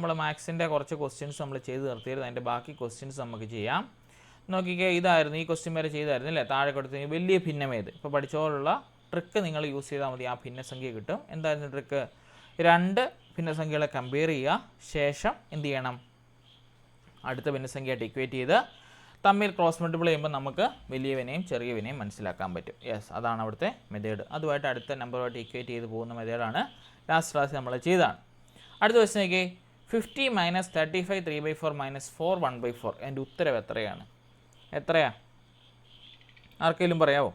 നമ്മൾ മാത്സിന്റെ കുറച്ച് ക്വസ്റ്റ്യൻസ് നമ്മൾ ചെയ്ത് നിർത്തിയിരുന്നു. അതിന്റെ ബാക്കി ക്വസ്റ്റ്യൻസ് നമുക്ക് ചെയ്യാം. നോക്കിക്കേ ഇതായിരുന്നു. ഈ ക്വസ്റ്റ്യൻ വരെ ചെയ്തായിരുന്നു അല്ലേ? താഴെ കൊടുത്ത് വലിയ ഭിന്നമേത് ഇപ്പോൾ പഠിച്ചോളുള്ള ട്രിക്ക് നിങ്ങൾ യൂസ് ചെയ്താൽ മതി. ആ ഭിന്നസംഖ്യ കിട്ടും. എന്തായിരുന്നു ട്രിക്ക് രണ്ട് ഭിന്നസംഖ്യകളെ കമ്പയർ ചെയ്യുക. ശേഷം എന്ത് ചെയ്യണം? അടുത്ത ഭിന്നസംഖ്യയായിട്ട് ഇക്വേറ്റ് ചെയ്ത് തമ്മിൽ ക്രോസ് മൾട്ടിപ്പിൾ ചെയ്യുമ്പോൾ നമുക്ക് വലിയവനെയും ചെറിയവനെയും മനസ്സിലാക്കാൻ പറ്റും. യെസ് അതാണ് അവിടുത്തെ മെത്തേഡ് അതുമായിട്ട് അടുത്ത നമ്പറുമായിട്ട് ഇക്വേറ്റ് ചെയ്ത് പോകുന്ന മെത്തേഡാണ് ലാസ്റ്റ് ക്ലാസ് നമ്മൾ ചെയ്താണ് അടുത്ത ക്വസ്റ്റിനേക്ക് fifty minus thirty five three by four minus four one by four എന്റെ ഉത്തരവ് എത്രയാണ്? എത്രയാ? ആർക്കെങ്കിലും പറയാവോ?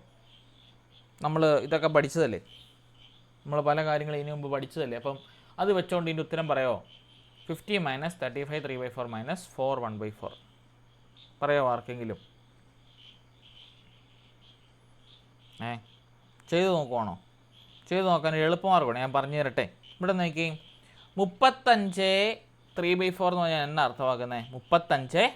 നമ്മൾ ഇതൊക്കെ പഠിച്ചതല്ലേ? നമ്മൾ പല കാര്യങ്ങളും ഇതിനു മുമ്പ് പഠിച്ചതല്ലേ? അപ്പം അത് വെച്ചുകൊണ്ട് ഇതിന്റെ ഉത്തരം പറയാമോ fifty minus thirty five three by four minus four one by four പറയാമോ ആർക്കെങ്കിലും? ഏ? ചെയ്ത് നോക്കുവാണോ? ചെയ്ത് നോക്കാൻ ഒരു ഞാൻ പറഞ്ഞു തരട്ടെ ഇവിടെ നോക്കി മുപ്പത്തഞ്ച് ത്രീ ബൈ ഫോർ എന്ന് പറഞ്ഞാൽ എന്നാ അർത്ഥമാക്കുന്നത് മുപ്പത്തഞ്ച്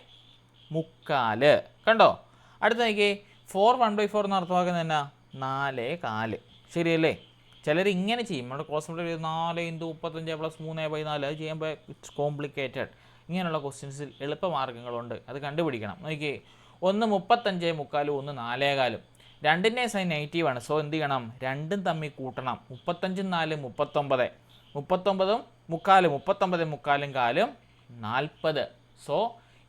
മുക്കാൽ. കണ്ടോ? അടുത്ത നോക്കി ഫോർ വൺ ബൈ ഫോർ എന്ന് അർത്ഥമാക്കുന്നത് എന്നാ? നാല് കാൽ. ശരിയല്ലേ? ചിലർ ഇങ്ങനെ ചെയ്യും. നമ്മുടെ ചെയ്ത് നാല് ഇന്റു മുപ്പത്തഞ്ച് പ്ലസ് മൂന്ന് ബൈ നാല് അത് ചെയ്യുമ്പോൾ ഇറ്റ്സ് കോംപ്ലിക്കേറ്റഡ് ഇങ്ങനെയുള്ള ക്വസ്റ്റ്യൻസിൽ എളുപ്പമാർഗങ്ങളുണ്ട് അത് കണ്ടുപിടിക്കണം. നോക്കിയേ. ഒന്ന് മുപ്പത്തഞ്ച് മുക്കാലും ഒന്ന് നാലേകാലും രണ്ടിന്റെ സൈൻ നെഗറ്റീവാണ് സോ എന്ത് ചെയ്യണം? രണ്ടും തമ്മിൽ കൂട്ടണം. മുപ്പത്തഞ്ചും നാല് മുപ്പത്തൊമ്പത്. മുപ്പത്തൊമ്പതും മുക്കാലും മുപ്പത്തൊമ്പത് മുക്കാലും കാലും നാൽപ്പത്. സോ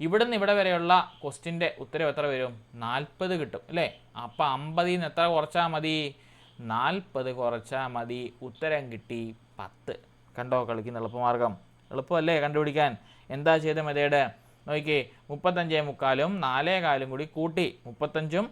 ഇവിടെ നിന്ന് ഇവിടെ വരെയുള്ള ക്വസ്റ്റിന്റെ ഉത്തരം എത്ര വരും? നാൽപ്പത് കിട്ടും അല്ലേ? അപ്പോൾ അമ്പതിൽ നിന്ന് എത്ര കുറച്ചാൽ മതി? നാൽപ്പത് കുറച്ചാൽ മതി. ഉത്തരം കിട്ടി പത്ത്. കണ്ടോ കളിക്കുന്ന എളുപ്പമാർഗം? എളുപ്പമല്ലേ കണ്ടുപിടിക്കാൻ? എന്താ ചെയ്ത മെതേഡ്? നോക്കിക്കേ മുപ്പത്തഞ്ചേ മുക്കാലും നാലേ കാലും കൂടി കൂട്ടി. മുപ്പത്തഞ്ചും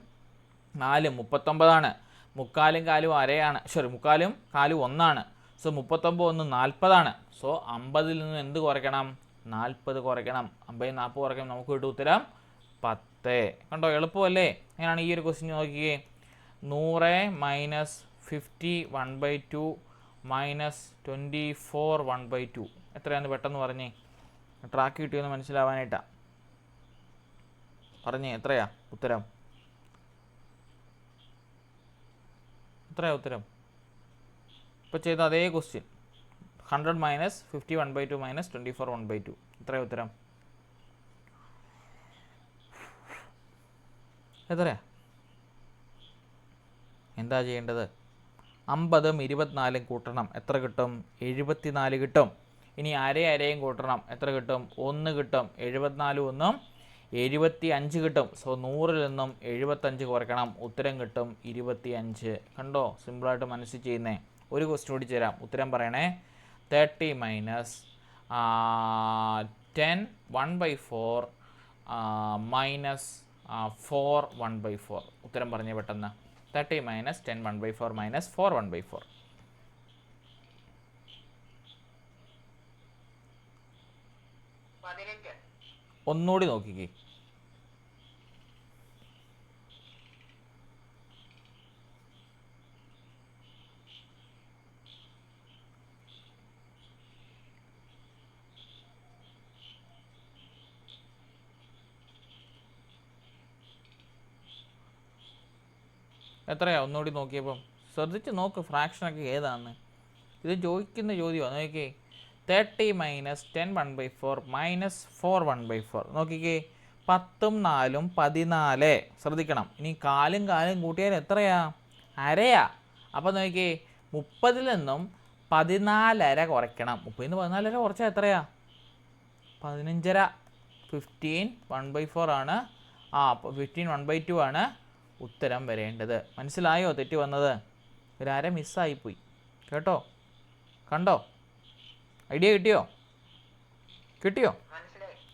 നാലും മുപ്പത്തൊമ്പതാണ്. മുക്കാലും കാലും അരയാണ്. സോറി മുക്കാലും കാലും ഒന്നാണ്. സോ മുപ്പത്തൊമ്പത് ഒന്ന് നാൽപ്പതാണ്. സോ അമ്പതിൽ നിന്ന് എന്ത് കുറയ്ക്കണം? നാൽപ്പത് കുറയ്ക്കണം. അമ്പത് നാൽപ്പത് കുറയ്ക്കണം. നമുക്ക് കിട്ടും ഉത്തരം പത്ത്. കണ്ടോ എളുപ്പമല്ലേ? അങ്ങനെയാണ് ഈ ഒരു ക്വസ്റ്റ്യൻ നോക്കിയേ? നൂറ് minus fifty one by two minus twenty four one by two എത്രയാണെന്ന് പെട്ടെന്ന് പറഞ്ഞേ? ട്രാക്ക് കിട്ടിയെന്ന് മനസ്സിലാവാനായിട്ടാണ് പറഞ്ഞേ എത്രയാ? ഉത്തരം. എത്രയാ ഉത്തരം? ഇപ്പോൾ ചെയ്ത അതേ question hundred minus fifty one by two minus twenty four one by two ഇത്രയും ഉത്തരം. എത്രയാ? എന്താ ചെയ്യേണ്ടത്? അമ്പതും ഇരുപത്തിനാലും കൂട്ടണം. എത്ര കിട്ടും? എഴുപത്തിനാല് കിട്ടും. ഇനി അര അരയും കൂട്ടണം. എത്ര കിട്ടും? ഒന്ന് കിട്ടും. എഴുപത്തിനാലും ഒന്നും എഴുപത്തി അഞ്ച് കിട്ടും. സോ നൂറിൽ നിന്നും എഴുപത്തഞ്ച് കുറയ്ക്കണം. ഉത്തരം കിട്ടും ഇരുപത്തി അഞ്ച് കണ്ടോ സിമ്പിളായിട്ട് മനസ്സിൽ ചെയ്യുന്നേ. ഒരു ക്വസ്റ്റ്യൻ കൂടി ചേരാം. ഉത്തരം പറയണേ. Thirty minus ten one by four minus four one by four ഉത്തരം പറഞ്ഞേ പെട്ടെന്ന്. Thirty minus ten one by four minus four one by four ഒന്നുകൂടി നോക്കിക്കേ. എത്രയാ? ഒന്നുകൂടി നോക്കിയപ്പം ശ്രദ്ധിച്ച് നോക്ക് ഫ്രാക്ഷനൊക്കെ ഏതാണ്? ഇത് ചോദിക്കുന്ന ചോദ്യമാണ് നോക്കിക്കേ. Thirty minus ten one by four minus four one by four നോക്കിക്കേ. പത്തും നാലും പതിനാല്. ശ്രദ്ധിക്കണം. ഇനി കാലും കാലും കൂട്ടിയാൽ എത്രയാ? അരയാ. അപ്പോൾ നോക്കിക്കേ. മുപ്പതിൽ നിന്നും പതിനാലര കുറയ്ക്കണം. മുപ്പതിൽ നിന്ന് പതിനാലര കുറച്ചാൽ എത്രയാ? പതിനഞ്ചര. ഫിഫ്റ്റീൻ വൺ ബൈ ഫോർ ആണ്. ആ അപ്പോൾ ഫിഫ്റ്റീൻ വൺ ബൈ ടു ആണ്. ഉത്തരം വരേണ്ടത്. മനസ്സിലായോ തെറ്റി വന്നത്? ഒരു അര മിസ്സായിപ്പോയി. കേട്ടോ? കണ്ടോ? ഐഡിയ കിട്ടിയോ? കിട്ടിയോ?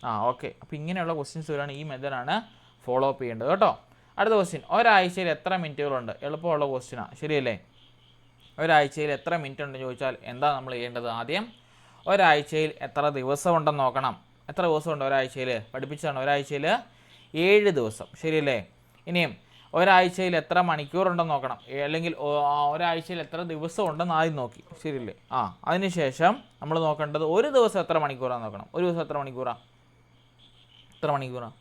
ആ ഓക്കെ. അപ്പോൾ ഇങ്ങനെയുള്ള ക്വസ്റ്റ്യൻസ് വരാണ് ഈ മെത്തേഡാണ് ഫോളോ അപ്പ് ചെയ്യേണ്ടത് കേട്ടോ. അടുത്ത ക്വസ്റ്റ്യൻ ഒരാഴ്ചയിൽ എത്ര മിനിറ്റുകളുണ്ട്? എളുപ്പമുള്ള ക്വസ്റ്റ്യനാണ് ശരിയല്ലേ? ഒരാഴ്ചയിൽ എത്ര മിനിറ്റ് ഉണ്ടെന്ന് ചോദിച്ചാൽ എന്താ നമ്മൾ ചെയ്യേണ്ടത് ആദ്യം? ഒരാഴ്ചയിൽ എത്ര ദിവസം ഉണ്ടെന്ന് നോക്കണം. എത്ര ദിവസമുണ്ട് ഒരാഴ്ചയിൽ? പഠിപ്പിച്ചതാണ് ഒരാഴ്ചയിൽ ഏഴ് ദിവസം. ശരിയല്ലേ? ഇനിയും ഒരാഴ്ചയിൽ എത്ര മണിക്കൂറുണ്ടെന്ന് നോക്കണം. അല്ലെങ്കിൽ ഒരാഴ്ചയിൽ എത്ര ദിവസം ഉണ്ടെന്ന് ആദ്യം നോക്കി. ശരിയല്ലേ? ആ അതിനുശേഷം നമ്മൾ നോക്കേണ്ടത് ഒരു ദിവസം എത്ര മണിക്കൂറാന്ന് നോക്കണം. ഒരു ദിവസം എത്ര മണിക്കൂറാണ് എത്ര മണിക്കൂറാണ്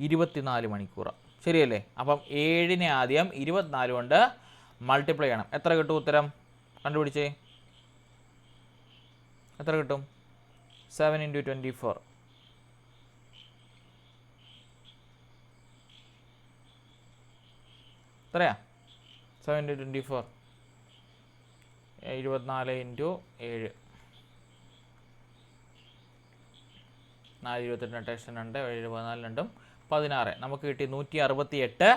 ഇരുപത്തിനാല് മണിക്കൂറാണ് ശരിയല്ലേ? അപ്പം ഏഴിനെ ആദ്യം ഇരുപത്തിനാല് കൊണ്ട് മൾട്ടിപ്ലൈ ചെയ്യണം. എത്ര കിട്ടും ഉത്തരം? കണ്ടുപിടിച്ചേ. എത്ര കിട്ടും? സെവൻ ഇന്റു ട്വന്റി ഫോർ എത്രയാ? സെവൻ ഇന്റു ട്വന്റി ഫോർ ഇരുപത്തിനാല് ഇന്റു ഏഴ്. നാല് ഇരുപത്തെട്ട് അട്ടേഷൻ രണ്ട് ഏഴ് പതിനാല് രണ്ടും പതിനാറ്. നമുക്ക് കിട്ടി നൂറ്റി അറുപത്തി എട്ട്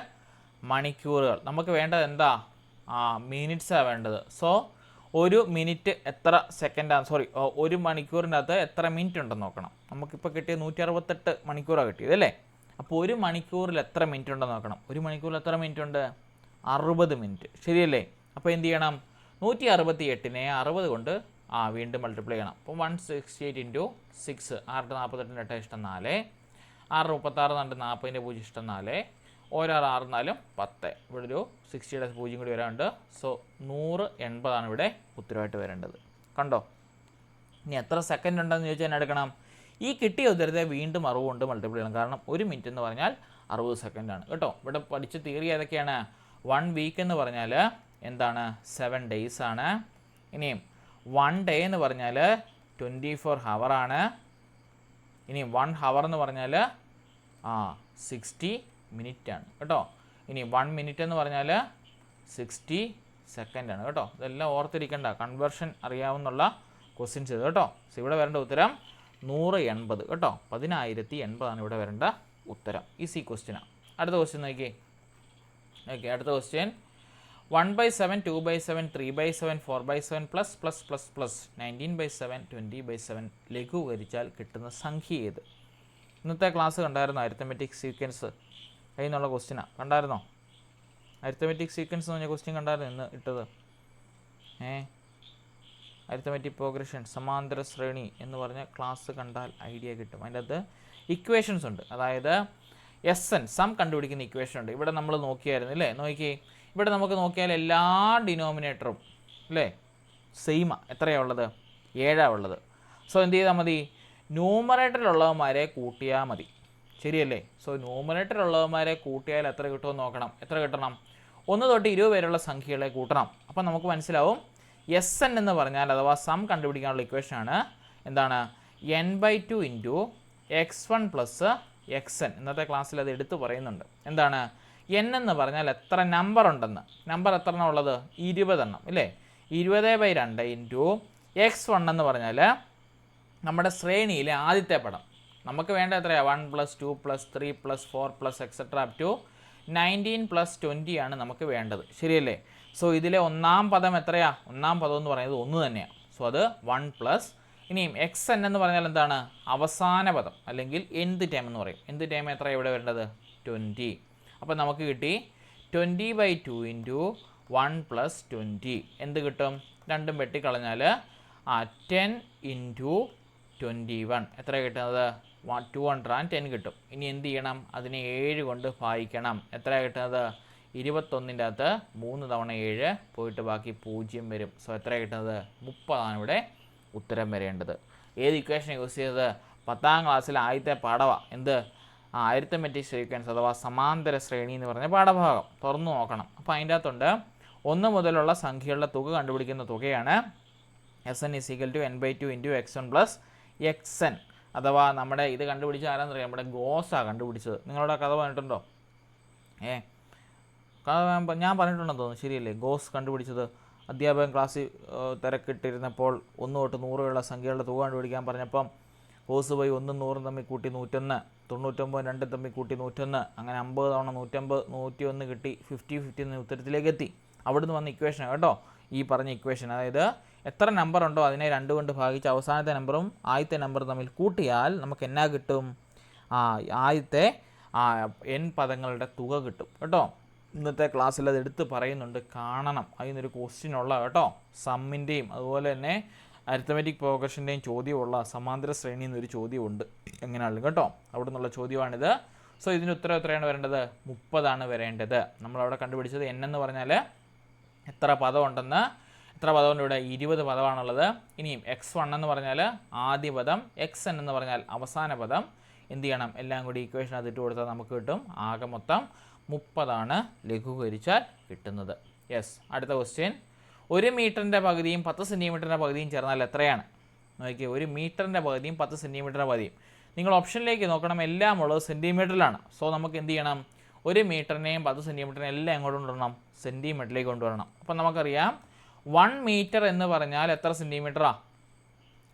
മണിക്കൂറുകൾ. നമുക്ക് വേണ്ടത് എന്താ? ആ മിനിറ്റ്സാണ് വേണ്ടത്. സോ ഒരു മിനിറ്റ് എത്ര സെക്കൻഡാണ് സോറി ഒരു മണിക്കൂറിന്റെ അകത്ത് എത്ര മിനിറ്റ് ഉണ്ടെന്ന് നോക്കണം. നമുക്കിപ്പോൾ കിട്ടിയ നൂറ്റി അറുപത്തെട്ട് മണിക്കൂറാണ് കിട്ടിയത് അല്ലേ? അപ്പോൾ ഒരു മണിക്കൂറിൽ എത്ര മിനിറ്റ് ഉണ്ടെന്ന് നോക്കണം. ഒരു മണിക്കൂറിൽ എത്ര മിനിറ്റ് ഉണ്ട്? അറുപത് മിനിറ്റ്. ശരിയല്ലേ? അപ്പോൾ എന്ത് ചെയ്യണം? നൂറ്റി അറുപത്തി എട്ടിനെ അറുപത് കൊണ്ട് ആ വീണ്ടും മൾട്ടിപ്ലൈ ചെയ്യണം. അപ്പോൾ one sixty eight into six ആറിന്റെ നാൽപ്പത്തെട്ടിന്റെ എട്ട് ഇഷ്ടം നാല്. ആറ് മുപ്പത്താറ് രണ്ട് നാൽപ്പതിന്റെ പൂജ്യം ഇഷ്ടം നാല്. ഓരോ ആറ് നാലും പത്ത്. ഇവിടെ ഒരു സിക്സ്റ്റിയുടെ പൂജ്യം കൂടി വരാനുണ്ട്. സോ നൂറ് എൺപതാണ് ഇവിടെ ഉത്തരവായിട്ട് വരേണ്ടത്. കണ്ടോ? ഇനി എത്ര സെക്കൻഡ് ഉണ്ടെന്ന് ചോദിച്ചാൽ എന്നെ എടുക്കണം? ഈ കിട്ടിയ ഉത്തരത്തെ വീണ്ടും അറുപത് കൊണ്ട് മൾട്ടിപ്ലൈ ചെയ്യണം. കാരണം ഒരു മിനിറ്റ് എന്ന് പറഞ്ഞാൽ അറുപത് സെക്കൻഡാണ് കേട്ടോ? ഇവിടെ പഠിച്ച തിയറി ഏതൊക്കെയാണ്? വൺ വീക്ക് എന്ന് പറഞ്ഞാൽ എന്താണ്? സെവൻ ഡേയ്സ് ആണ്. ഇനിയും വൺ ഡേ എന്ന് പറഞ്ഞാൽ ട്വന്റി ഫോർ ഹവറാണ് ഇനി വൺ ഹവർ എന്ന് പറഞ്ഞാൽ ആ സിക്സ്റ്റി മിനിറ്റ് ആണ്. കേട്ടോ? ഇനി വൺ മിനിറ്റ് എന്ന് പറഞ്ഞാൽ സിക്സ്റ്റി സെക്കൻഡ് ആണ്. കേട്ടോ? ഇതെല്ലാം ഓർത്തിരിക്കേണ്ട. കൺവേർഷൻ അറിയാവുന്നുള്ള ക്വസ്റ്റ്യൻസ് ഇത് കേട്ടോ? സോ ഇവിടെ വരേണ്ട ഉത്തരം നൂറ് എൺപത്. കേട്ടോ? പതിനായിരത്തി എൺപതാണ് ഇവിടെ വരേണ്ട ഉത്തരം. ഈസി ക്വസ്റ്റ്യനാണ് അടുത്ത ക്വസ്റ്റ്യൻ നോക്കിയേ. ഓക്കെ അടുത്ത question one by seven two by seven three by seven four by seven plus plus plus plus nineteen by seven twenty by seven ലഘൂകരിച്ചാൽ കിട്ടുന്ന സംഖ്യ ഏത്? ഇന്നത്തെ ക്ലാസ് കണ്ടായിരുന്നോ? അരിത്തമെറ്റിക് സീക്വൻസ് നിന്നുള്ള ക്വസ്റ്റ്യനാണ് കണ്ടായിരുന്നോ? അരിത്തമെറ്റിക് സീക്വൻസ് എന്ന് പറഞ്ഞ ക്വസ്റ്റ്യൻ കണ്ടായിരുന്നു? ഇന്ന് ഇട്ടത്. ഏ? അരിത്തമെറ്റിക് പ്രോഗ്രഷൻ സമാന്തര ശ്രേണി എന്ന് പറഞ്ഞ ക്ലാസ് കണ്ടാൽ ഐഡിയ കിട്ടും. അതിന്റെ അകത്ത് ഇക്വേഷൻസ് ഉണ്ട്. അതായത് എസ് എൻ സം കണ്ടുപിടിക്കുന്ന ഇക്വേഷൻ ഉണ്ട്. ഇവിടെ നമ്മൾ നോക്കിയായിരുന്നു അല്ലേ? നോക്കി ഇവിടെ നമുക്ക് നോക്കിയാൽ എല്ലാ ഡിനോമിനേറ്ററും അല്ലേ? സെയിമ എത്രയാണ് ഉള്ളത്? ഏഴാണ് ഉള്ളത്. സോ എന്ത് ചെയ്താൽ മതി? ന്യൂമറേറ്ററിലുള്ളവന്മാരെ കൂട്ടിയാൽ മതി. ശരിയല്ലേ? സോ ന്യൂമറേറ്ററിലുള്ളവന്മാരെ കൂട്ടിയാൽ എത്ര കിട്ടുമെന്ന് നോക്കണം. എത്ര കിട്ടണം? ഒന്ന് തൊട്ട് ഇരുപത് പേരുള്ള സംഖ്യകളെ കൂട്ടണം. അപ്പം നമുക്ക് മനസ്സിലാവും. എസ് എൻ എന്ന് പറഞ്ഞാൽ അഥവാ സം കണ്ടുപിടിക്കാനുള്ള ഇക്വേഷനാണ് എന്താണ്? N by two into X one plus X N ഇന്നത്തെ ക്ലാസ്സിൽ അത് എടുത്തു പറയുന്നുണ്ട്. എന്താണ്? എൻ എന്ന് പറഞ്ഞാൽ എത്ര നമ്പർ ഉണ്ടെന്ന്. നമ്പർ എത്ര എണ്ണം ഉള്ളത്? ഇരുപതെണ്ണം ഇല്ലേ? ഇരുപത് ബൈ രണ്ട് ഇന്റു എക്സ് വൺ എന്ന് പറഞ്ഞാൽ നമ്മുടെ ശ്രേണിയിലെ ആദ്യത്തെ പടം നമുക്ക് വേണ്ട എത്രയാണ് one plus two plus three plus four plus etcetera up to nineteen plus twenty ആണ് നമുക്ക് വേണ്ടത്. ശരിയല്ലേ? സോ ഇതിലെ ഒന്നാം പദം എത്രയാണ് ഒന്നാം പദം എന്ന് പറയുന്നത് ഒന്ന് തന്നെയാണ് സോ അത് വൺ പ്ലസ് ഇനിയും എക്സ് എൻ എന്ന് പറഞ്ഞാൽ എന്താണ്? അവസാന പദം അല്ലെങ്കിൽ എന്ത് ടൈം എന്ന് പറയും. എന്ത് ടൈം എത്ര ഇവിടെ വരേണ്ടത്? ട്വന്റി അപ്പോൾ നമുക്ക് കിട്ടി twenty by two into one plus twenty എന്ത് കിട്ടും? രണ്ടും വെട്ടിക്കളഞ്ഞാൽ ആ ടെൻ ഇന്റു ട്വന്റി വൺ എത്ര കിട്ടുന്നത്? One two hundred and ten കിട്ടും. ഇനി എന്ത് ചെയ്യണം? അതിനെ ഏഴ് കൊണ്ട് ഭാഗിക്കണം. എത്ര കിട്ടുന്നത്? ഇരുപത്തൊന്നിന്റെ അകത്ത് മൂന്ന് തവണ ഏഴ് പോയിട്ട് ബാക്കി പൂജ്യം വരും. സോ എത്ര കിട്ടുന്നത്? മുപ്പതാണ് ഇവിടെ ഉത്തരം വരേണ്ടത്. ഏത് ഇക്വേഷൻ യൂസ് ചെയ്തത്? പത്താം ക്ലാസ്സിലെ ആദ്യത്തെ പാഠവ. എന്ത്? ആ അരിത്തമെറ്റിക് സീക്വൻസ് അഥവാ സമാന്തര ശ്രേണി എന്ന് പറഞ്ഞ പാഠഭാഗം. തുറന്നു നോക്കണം. അപ്പോൾ അതിന്റെ അകത്തുണ്ട് ഒന്ന് മുതലുള്ള സംഖ്യകളുടെ തുക കണ്ടുപിടിക്കുന്ന തുകയാണ് S N is equal to N by two into X N plus X N അഥവാ നമ്മുടെ ഇത് കണ്ടുപിടിച്ച ആരാന്നറിയാം? നമ്മുടെ ഗോസാണ് കണ്ടുപിടിച്ചത്. നിങ്ങളുടെ കഥ പറഞ്ഞിട്ടുണ്ടോ? ഏ? കഥ ഞാൻ പറഞ്ഞിട്ടുണ്ടെന്ന് തോന്നുന്നു. ശരിയല്ലേ? ഗോസ് കണ്ടുപിടിച്ചത്. അധ്യാപകൻ ഏഹ്, തിരക്കിട്ടിരുന്നപ്പോൾ ഒന്ന് തൊട്ട് നൂറുള്ള സംഖ്യകളുടെ തുക കണ്ടുപിടിക്കാൻ പറഞ്ഞപ്പം ഹോസ് പോയി ഒന്നും നൂറും തമ്മിൽ കൂട്ടി നൂറ്റൊന്ന് തൊണ്ണൂറ്റൊമ്പത് രണ്ടും തമ്മിൽ കൂട്ടി നൂറ്റൊന്ന് അങ്ങനെ അമ്പത് തവണ നൂറ്റമ്പത് നൂറ്റി ഒന്ന് കിട്ടി ഫിഫ്റ്റി ഫിഫ്റ്റി എന്ന ഉത്തരത്തിലേക്ക് എത്തി അവിടുന്ന് വന്ന ഇക്വേഷൻ കേട്ടോ ഈ പറഞ്ഞ ഇക്വേഷൻ അതായത് എത്ര നമ്പർ ഉണ്ടോ അതിനെ രണ്ട് കൊണ്ട് ഭാഗിച്ച് അവസാനത്തെ നമ്പറും ആദ്യത്തെ നമ്പറും തമ്മിൽ കൂട്ടിയാൽ നമുക്ക് എന്നാ കിട്ടും? ആ ആദ്യത്തെ എൻ പദങ്ങളുടെ തുക കിട്ടും. കേട്ടോ? ഇന്നത്തെ ക്ലാസ്സിൽ അത് എടുത്ത് പറയുന്നുണ്ട്. കാണണം. അതിനൊരു ക്വസ്റ്റ്യൻ ഉള്ള കേട്ടോ. സമ്മിന്റെയും അതുപോലെ തന്നെ അരിത്തമെറ്റിക് പ്രോഗ്രഷന്റെയും ചോദ്യമുള്ള സമാന്തര ശ്രേണി എന്നൊരു ചോദ്യമുണ്ട്. എങ്ങനെയാണെങ്കിലും കേട്ടോ. അവിടെ നിന്നുള്ള ചോദ്യമാണിത്. സോ ഇതിന് ഉത്തരം എത്രയാണ് വരേണ്ടത്? മുപ്പതാണ് വരേണ്ടത്. നമ്മളവിടെ കണ്ടുപിടിച്ചത് എൻ എന്ന് പറഞ്ഞാൽ എത്ര പദമുണ്ടെന്ന്. എത്ര പദമുണ്ട് ഇവിടെ? ഇരുപത് പദമാണുള്ളത്. ഇനിയും എക്സ് വൺ എന്ന് പറഞ്ഞാൽ ആദ്യ പദം എക്സ് എൻ എന്ന് പറഞ്ഞാൽ അവസാന പദം. എന്ത് ചെയ്യണം? എല്ലാം കൂടി ഇക്വേഷൻ അതിട്ട് കൊടുത്താൽ നമുക്ക് കിട്ടും. ആകെ മൊത്തം മുപ്പതാണ് ലഘൂകരിച്ചാൽ കിട്ടുന്നത്. യെസ് അടുത്ത ക്വസ്റ്റ്യൻ ഒരു മീറ്ററിന്റെ പകുതിയും പത്ത് സെന്റിമീറ്ററിന്റെ പകുതിയും ചേർന്നാൽ എത്രയാണ്? നോക്കിയേ ഒരു മീറ്ററിന്റെ പകുതിയും പത്ത് സെന്റിമീറ്ററിന്റെ പകുതിയും. നിങ്ങൾ ഓപ്ഷനിലേക്ക് നോക്കണം എല്ലാം ഉള്ളത് സെന്റിമീറ്ററിലാണ് സോ നമുക്ക് എന്ത് ചെയ്യണം? ഒരു മീറ്ററിനെയും പത്ത് സെന്റിമീറ്ററിനെയും എല്ലാം എങ്ങോട്ട് കൊണ്ടുവരണം? സെന്റിമീറ്ററിലേക്ക് കൊണ്ടുവരണം. അപ്പം നമുക്കറിയാം വൺ മീറ്റർ എന്ന് പറഞ്ഞാൽ എത്ര സെന്റിമീറ്ററാ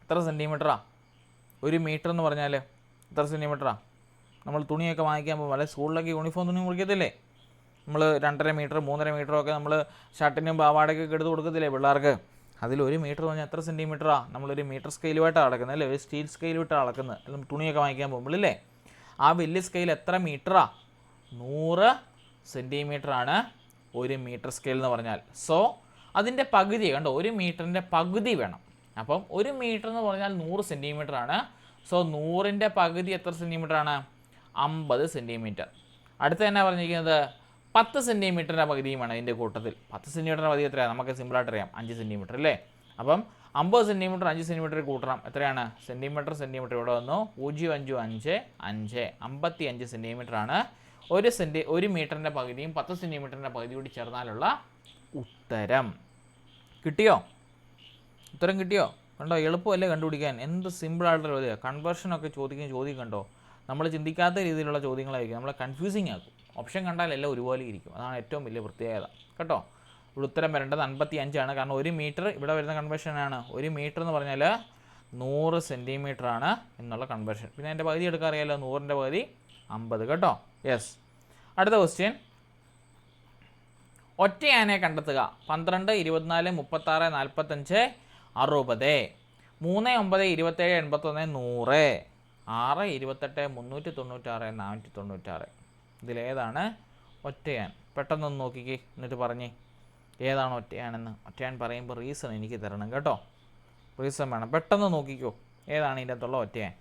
എത്ര സെന്റിമീറ്ററാ ഒരു മീറ്റർ എന്ന് പറഞ്ഞാൽ എത്ര സെന്റിമീറ്ററാ നമ്മൾ തുണിയൊക്കെ വാങ്ങിക്കാൻ പോകുമ്പോൾ അല്ലെങ്കിൽ സ്കൂളിലൊക്കെ യൂണിഫോം തുണി മുറിക്കത്തില്ലേ? നമ്മൾ രണ്ടര മീറ്റർ മൂന്നര മീറ്ററൊക്കെ നമ്മൾ ഷർട്ടിനും പാവാടയ്ക്കൊക്കെ എടുത്ത് കൊടുക്കത്തില്ലേ പിള്ളേർക്ക്? അതിലൊരു മീറ്റർ പറഞ്ഞാൽ എത്ര സെന്റിമീറ്ററാണ് നമ്മളൊരു മീറ്റർ സ്കെയിലുമായിട്ടാണ് അളക്കുന്നത് അല്ലേ? ഒരു സ്റ്റീൽ സ്കെയിലുമായിട്ടാണ് അളക്കുന്നത്. തുണിയൊക്കെ വാങ്ങിക്കാൻ പോകുമ്പോഴല്ലേ ആ വലിയ സ്കെയിൽ എത്ര മീറ്ററാണ് നൂറ് സെന്റിമീറ്ററാണ് ഒരു മീറ്റർ സ്കെയിൽ എന്ന് പറഞ്ഞാൽ. സോ അതിന്റെ പകുതി കണ്ടോ? ഒരു മീറ്ററിന്റെ പകുതി വേണം. അപ്പം ഒരു മീറ്റർ എന്ന് പറഞ്ഞാൽ നൂറ് സെന്റിമീറ്ററാണ് സോ നൂറിന്റെ പകുതി എത്ര സെന്റിമീറ്റർ ആണ്? അമ്പത് സെന്റിമീറ്റർ അടുത്ത തന്നെ പറഞ്ഞിരിക്കുന്നത്? പത്ത് സെന്റിമീറ്ററിന്റെ പകുതിയുമാണ് ഇതിന്റെ കൂട്ടത്തിൽ. പത്ത് സെന്റിമീറ്ററിന്റെ പകുതി എത്രയാണ് നമുക്ക് സിമ്പിളായിട്ട് അറിയാം. അഞ്ച് സെന്റിമീറ്റർ അല്ലേ? അപ്പം അമ്പത് സെന്റിമീറ്റർ അഞ്ച് സെന്റിമീറ്റർ കൂട്ടണം. എത്രയാണ്? സെന്റിമീറ്റർ സെന്റിമീറ്റർ ഇവിടെ വന്നു. പൂജ്യം അഞ്ചു അഞ്ച് അഞ്ച്. അമ്പത്തി അഞ്ച് സെന്റിമീറ്റർ ആണ്. ഒരു സെന്റി ഒരു മീറ്ററിന്റെ പകുതിയും പത്ത് സെന്റിമീറ്ററിന്റെ പകുതി കൂടി ചേർന്നാലുള്ള ഉത്തരം. കിട്ടിയോ? ഉത്തരം കിട്ടിയോ? കണ്ടോ? എളുപ്പമല്ലേ കണ്ടുപിടിക്കാൻ? എന്ത് സിമ്പിളായിട്ടുള്ള ചോദ്യം കൺവേർഷനൊക്കെ ചോദ്യം കണ്ടോ? നമ്മൾ ചിന്തിക്കാത്ത രീതിയിലുള്ള ചോദ്യങ്ങളായിരിക്കും. നമ്മളെ കൺഫ്യൂസിങ് ആക്കും. ഓപ്ഷൻ കണ്ടാൽ എല്ലാം ഒരുപോലെ ഇരിക്കും. അതാണ് ഏറ്റവും വലിയ പ്രത്യേകത. കേട്ടോ? ഇവിടെ ഉത്തരം വരേണ്ടത് അൻപത്തി അഞ്ചാണ് കാരണം ഒരു മീറ്റർ ഇവിടെ വരുന്ന കൺവേർഷനാണ് ഒരു മീറ്റർ എന്ന് പറഞ്ഞാൽ നൂറ് ആണ് എന്നുള്ള കൺവേർഷൻ പിന്നെ എന്റെ പകുതി എടുക്കാൻ അറിയാമല്ലോ നൂറിന്റെ പകുതി അമ്പത്. കേട്ടോ? യെസ് അടുത്ത ക്വസ്റ്റ്യൻ ഒറ്റ ആനയെ കണ്ടെത്തുക. പന്ത്രണ്ട് ഇരുപത്തിനാല് മുപ്പത്താറ് നാൽപ്പത്തഞ്ച് അറുപത്. മൂന്ന് ഒമ്പത് ഇരുപത്തേഴ് എൺപത്തൊന്ന് നൂറ്. ആറ് ഇരുപത്തെട്ട് മുന്നൂറ്റി തൊണ്ണൂറ്റാറ് നാനൂറ്റി തൊണ്ണൂറ്റാറ്. ഇതിലേതാണ് ഒറ്റയാൻ. പെട്ടെന്നൊന്ന് നോക്കിക്കേ എന്നിട്ട് പറഞ്ഞേ ഏതാണ് ഒറ്റയാണെന്ന് ഒറ്റയാൻ പറയുമ്പോൾ റീസൺ എനിക്ക് തരണം കേട്ടോ. റീസൺ വേണം. പെട്ടെന്ന് നോക്കിക്കോ ഏതാണ് ഇതിന്റെ അകത്തുള്ള ഒറ്റയാൻ.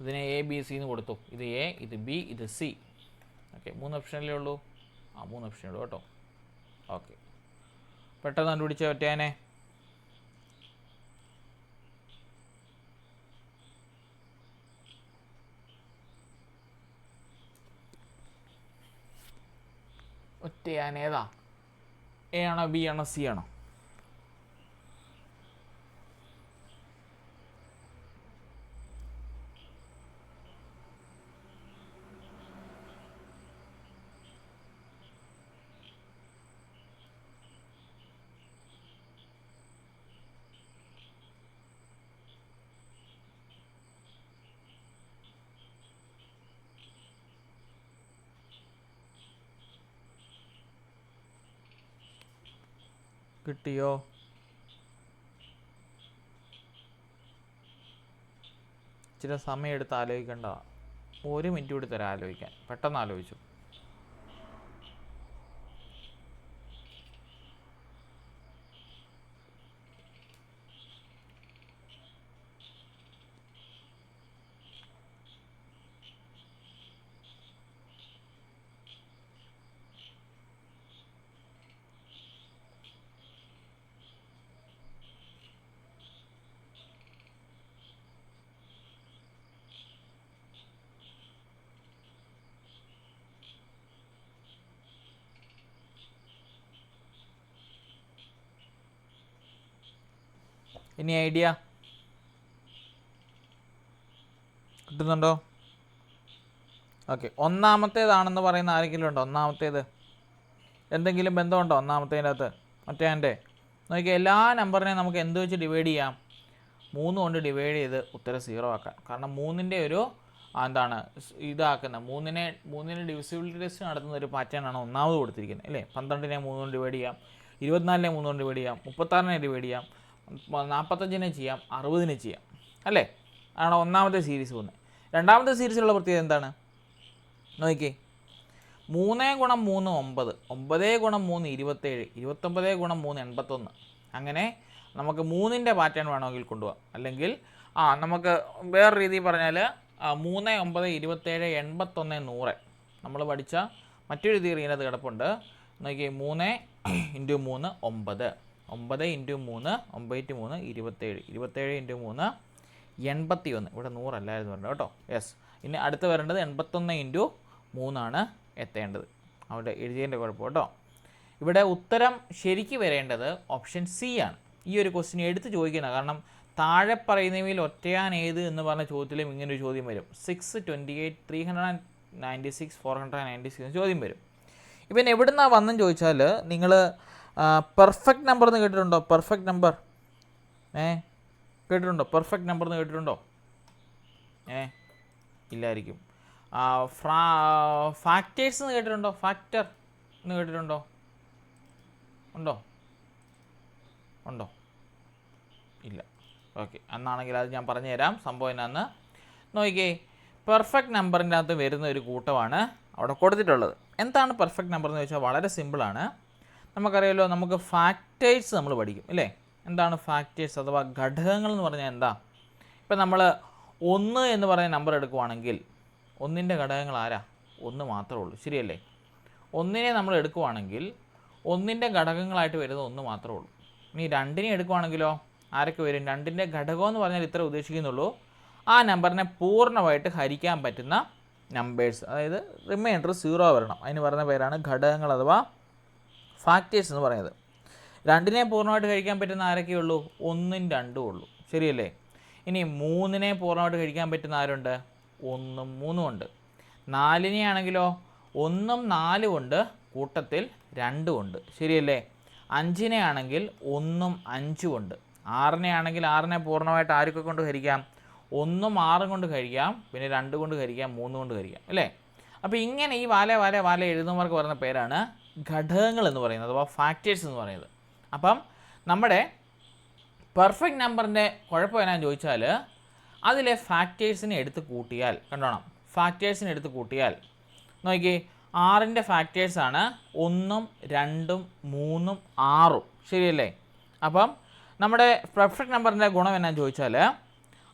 ഇതിനെ എ ബി സി എന്ന് കൊടുത്തു. ഇത് എ ഇത് ബി ഇത് സി ഓക്കെ മൂന്ന് ഓപ്ഷനല്ലേ ഉള്ളൂ? ആ മൂന്ന് ഓപ്ഷനേ ഉള്ളൂ കേട്ടോ. ഓക്കെ പെട്ടെന്ന് കണ്ടുപിടിച്ച ഒറ്റയാനെ. ഒറ്റയാൻ ഏതാ? എ ആണോ ബി ആണോ സി ആണോ? കിട്ടിയോ? ഇച്ചിരി സമയം എടുത്ത് ആലോചിക്കേണ്ടതാണ് ഒരു മിനിറ്റ് കൂടി തരാം ആലോചിക്കാൻ. പെട്ടെന്ന് ആലോചിച്ചു. ഇനി ഐഡിയ കിട്ടുന്നുണ്ടോ? ഓക്കെ ഒന്നാമത്തേതാണെന്ന് പറയുന്ന ആരെങ്കിലും ഉണ്ടോ? ഒന്നാമത്തേത്. എന്തെങ്കിലും ബന്ധമുണ്ടോ? ഒന്നാമത്തേതിന്റെ അകത്ത് മറ്റേ എന്റെ നോക്കി എല്ലാ നമ്പറിനെയും നമുക്ക് എന്ത് വെച്ച് ഡിവൈഡ് ചെയ്യാം? മൂന്ന് കൊണ്ട് ഡിവൈഡ് ചെയ്ത് ഉത്തരം സീറോ ആക്കാം. കാരണം മൂന്നിന്റെ ഒരു എന്താണ് ഇതാക്കുന്നത് ഇതാക്കുന്ന മൂന്നിനെ മൂന്നിന് ഡിവിസിബിലിറ്റി ടെസ്റ്റ് നടത്തുന്ന ഒരു പാറ്റേണാണ് ഒന്നാമത് കൊടുത്തിരിക്കുന്നത് അല്ലേ? പന്ത്രണ്ടിനെ മൂന്ന് കൊണ്ട് ഡിവൈഡ് ചെയ്യാം ഇരുപത്തിനാലിനെ മൂന്ന് കൊണ്ട് ഡിവൈഡ് ചെയ്യാം മുപ്പത്താറിനെ ഡിവൈഡ് ചെയ്യാം നാൽപ്പത്തഞ്ചിനെ ചെയ്യാം അറുപതിനെ ചെയ്യാം അല്ലേ? ആണ് ഒന്നാമത്തെ സീരീസ് പോകുന്നത് രണ്ടാമത്തെ സീരീസിലുള്ള പ്രത്യേകത എന്താണ്? നോക്കിക്കേ. മൂന്ന് ഗുണം മൂന്ന് ഒമ്പത് ഒമ്പത് ഗുണം മൂന്ന് ഇരുപത്തേഴ് ഇരുപത്തൊമ്പത് ഗുണം മൂന്ന് എൺപത്തൊന്ന്. അങ്ങനെ നമുക്ക് മൂന്നിന്റെ പാറ്റേൺ വേണമെങ്കിൽ കൊണ്ടുപോകാം അല്ലെങ്കിൽ ആ നമുക്ക് വേറെ രീതിയിൽ പറഞ്ഞാൽ മൂന്ന് ഒമ്പത് ഇരുപത്തേഴ് എൺപത്തൊന്ന് നൂറ്. നമ്മൾ പഠിച്ച മറ്റൊരു തീയറി ഇതിനകത്ത് കിടപ്പുണ്ട്. നോക്കി മൂന്ന് ഇന്റു മൂന്ന് ഒമ്പത്. ഒമ്പത് ഇന്റു മൂന്ന് ഒമ്പത് ഇന്റു മൂന്ന് ഇരുപത്തേഴ്. ഇരുപത്തേഴ് ഇന്റു മൂന്ന് എൺപത്തി ഒന്ന് ഇവിടെ നൂറല്ലായിരുന്നു പറഞ്ഞത് കേട്ടോ. യെസ് ഇനി അടുത്ത് വരേണ്ടത് എൺപത്തൊന്ന് ഇന്റു മൂന്നാണ് എത്തേണ്ടത്. അവിടെ എഴുതിയതിന്റെ കുഴപ്പം കേട്ടോ. ഇവിടെ ഉത്തരം ശരിക്ക് വരേണ്ടത് ഓപ്ഷൻ സി ആണ്. ഈ ഒരു ക്വസ്റ്റ്യൻ എടുത്ത് ചോദിക്കുന്നത് കാരണം താഴെ പറയുന്നവയിൽ ഒറ്റയാൻ ഏത് എന്ന് പറഞ്ഞ ചോദ്യത്തിലും ഇങ്ങനെ ഒരു ചോദ്യം വരും. Six twenty eight three hundred and ninety six four hundred and ninety six ചോദ്യം വരും. ഇവൻ എവിടുന്നാണ് വന്നെന്ന് ചോദിച്ചാൽ നിങ്ങൾ പെർഫെക്റ്റ് നമ്പർ എന്ന് കേട്ടിട്ടുണ്ടോ? പെർഫെക്റ്റ് നമ്പർ ഏ കേട്ടിട്ടുണ്ടോ? പെർഫെക്റ്റ് നമ്പർ എന്ന് കേട്ടിട്ടുണ്ടോ? ഏ ഇല്ലായിരിക്കും. ഫ്രാ ഫാക്ടേഴ്സ് എന്ന് കേട്ടിട്ടുണ്ടോ? ഫാക്ടർ എന്ന് കേട്ടിട്ടുണ്ടോ? ഉണ്ടോ? ഉണ്ടോ? ഇല്ല. ഓക്കെ അന്നാണെങ്കിൽ അത് ഞാൻ പറഞ്ഞു തരാം സംഭവം എന്നാന്ന് നോക്കിക്കേ. പെർഫെക്റ്റ് നമ്പറിന്റെ അകത്ത് വരുന്ന ഒരു കൂട്ടമാണ് അവിടെ കൊടുത്തിട്ടുള്ളത്. എന്താണ് പെർഫെക്റ്റ് നമ്പർ എന്ന് ചോദിച്ചാൽ വളരെ സിമ്പിളാണ് നമുക്കറിയാലോ നമുക്ക് ഫാക്ടേഴ്സ് നമ്മൾ പഠിക്കും അല്ലേ എന്താണ് ഫാക്ടേഴ്സ് അഥവാ ഘടകങ്ങൾ എന്ന് പറഞ്ഞാൽ എന്താ? ഇപ്പം നമ്മൾ ഒന്ന് എന്ന് പറഞ്ഞ നമ്പർ എടുക്കുവാണെങ്കിൽ ഒന്നിന്റെ ഘടകങ്ങൾ ആരാ? ഒന്ന് മാത്രമേ ഉള്ളൂ ശരിയല്ലേ? ഒന്നിനെ നമ്മൾ എടുക്കുവാണെങ്കിൽ ഒന്നിന്റെ ഘടകങ്ങളായിട്ട് വരുന്നത് ഒന്ന് മാത്രമേ ഉള്ളൂ. ഇനി രണ്ടിനെ എടുക്കുവാണെങ്കിലോ ആരൊക്കെ വരും? രണ്ടിന്റെ ഘടകം എന്ന് പറഞ്ഞാൽ ഇത്ര ഉദ്ദേശിക്കുന്നുള്ളൂ. ആ നമ്പറിനെ പൂർണമായിട്ട് ഹരിക്കാൻ പറ്റുന്ന നമ്പേഴ്സ് അതായത് റിമൈൻഡർ സീറോ വരണം. അതിന് പറയുന്ന പേരാണ് ഘടകങ്ങൾ അഥവാ ഫാക്ടേഴ്സ് എന്ന് പറയുന്നത്. രണ്ടിനെ പൂർണമായിട്ട് കഴിക്കാൻ പറ്റുന്ന ആരൊക്കെയുള്ളൂ ഒന്നും രണ്ടും ഉള്ളൂ. ശരിയല്ലേ? ഇനി മൂന്നിനെ പൂർണമായിട്ട് കഴിക്കാൻ പറ്റുന്ന ആരുണ്ട്? ഒന്നും മൂന്നും ഉണ്ട്. നാലിനെ ആണെങ്കിലോ? ഒന്നും നാലും ഉണ്ട്. കൂട്ടത്തിൽ രണ്ടും ഉണ്ട്. ശരിയല്ലേ? അഞ്ചിനെ ആണെങ്കിൽ ഒന്നും അഞ്ചും ഉണ്ട്. ആറിനെ ആണെങ്കിൽ ആറിനെ പൂർണമായിട്ട് ആരൊക്കെ കൊണ്ട് ഹരിക്കാം ഒന്നും ആറും കൊണ്ട് കഴിക്കാം. പിന്നെ രണ്ട് കൊണ്ട് കഴിക്കാം. മൂന്ന് കൊണ്ട് കഴിക്കാം. അല്ലേ? അപ്പോൾ ഇങ്ങനെ ഈ വാല വാല വാല എഴുതുന്നവർക്ക് പറയുന്ന പേരാണ് ഘടകങ്ങൾ എന്ന് പറയുന്നത് അഥവാ ഫാക്ടേഴ്സ് എന്ന് പറയുന്നത്. അപ്പം നമ്മുടെ പെർഫെക്റ്റ് നമ്പറിന്റെ കുഴപ്പം എന്നാന്ന് ചോദിച്ചാൽ അതിലെ ഫാക്ടേഴ്സിനെ എടുത്ത് കൂട്ടിയാൽ കണ്ടോണം? ഫാക്ടേഴ്സിനെ എടുത്ത് കൂട്ടിയാൽ നോക്കി ആറിന്റെ ഫാക്ടേഴ്സാണ് ഒന്നും രണ്ടും മൂന്നും ആറും. ശരിയല്ലേ? അപ്പം നമ്മുടെ പെർഫെക്റ്റ് നമ്പറിന്റെ ഗുണം എന്നാന്ന് ചോദിച്ചാൽ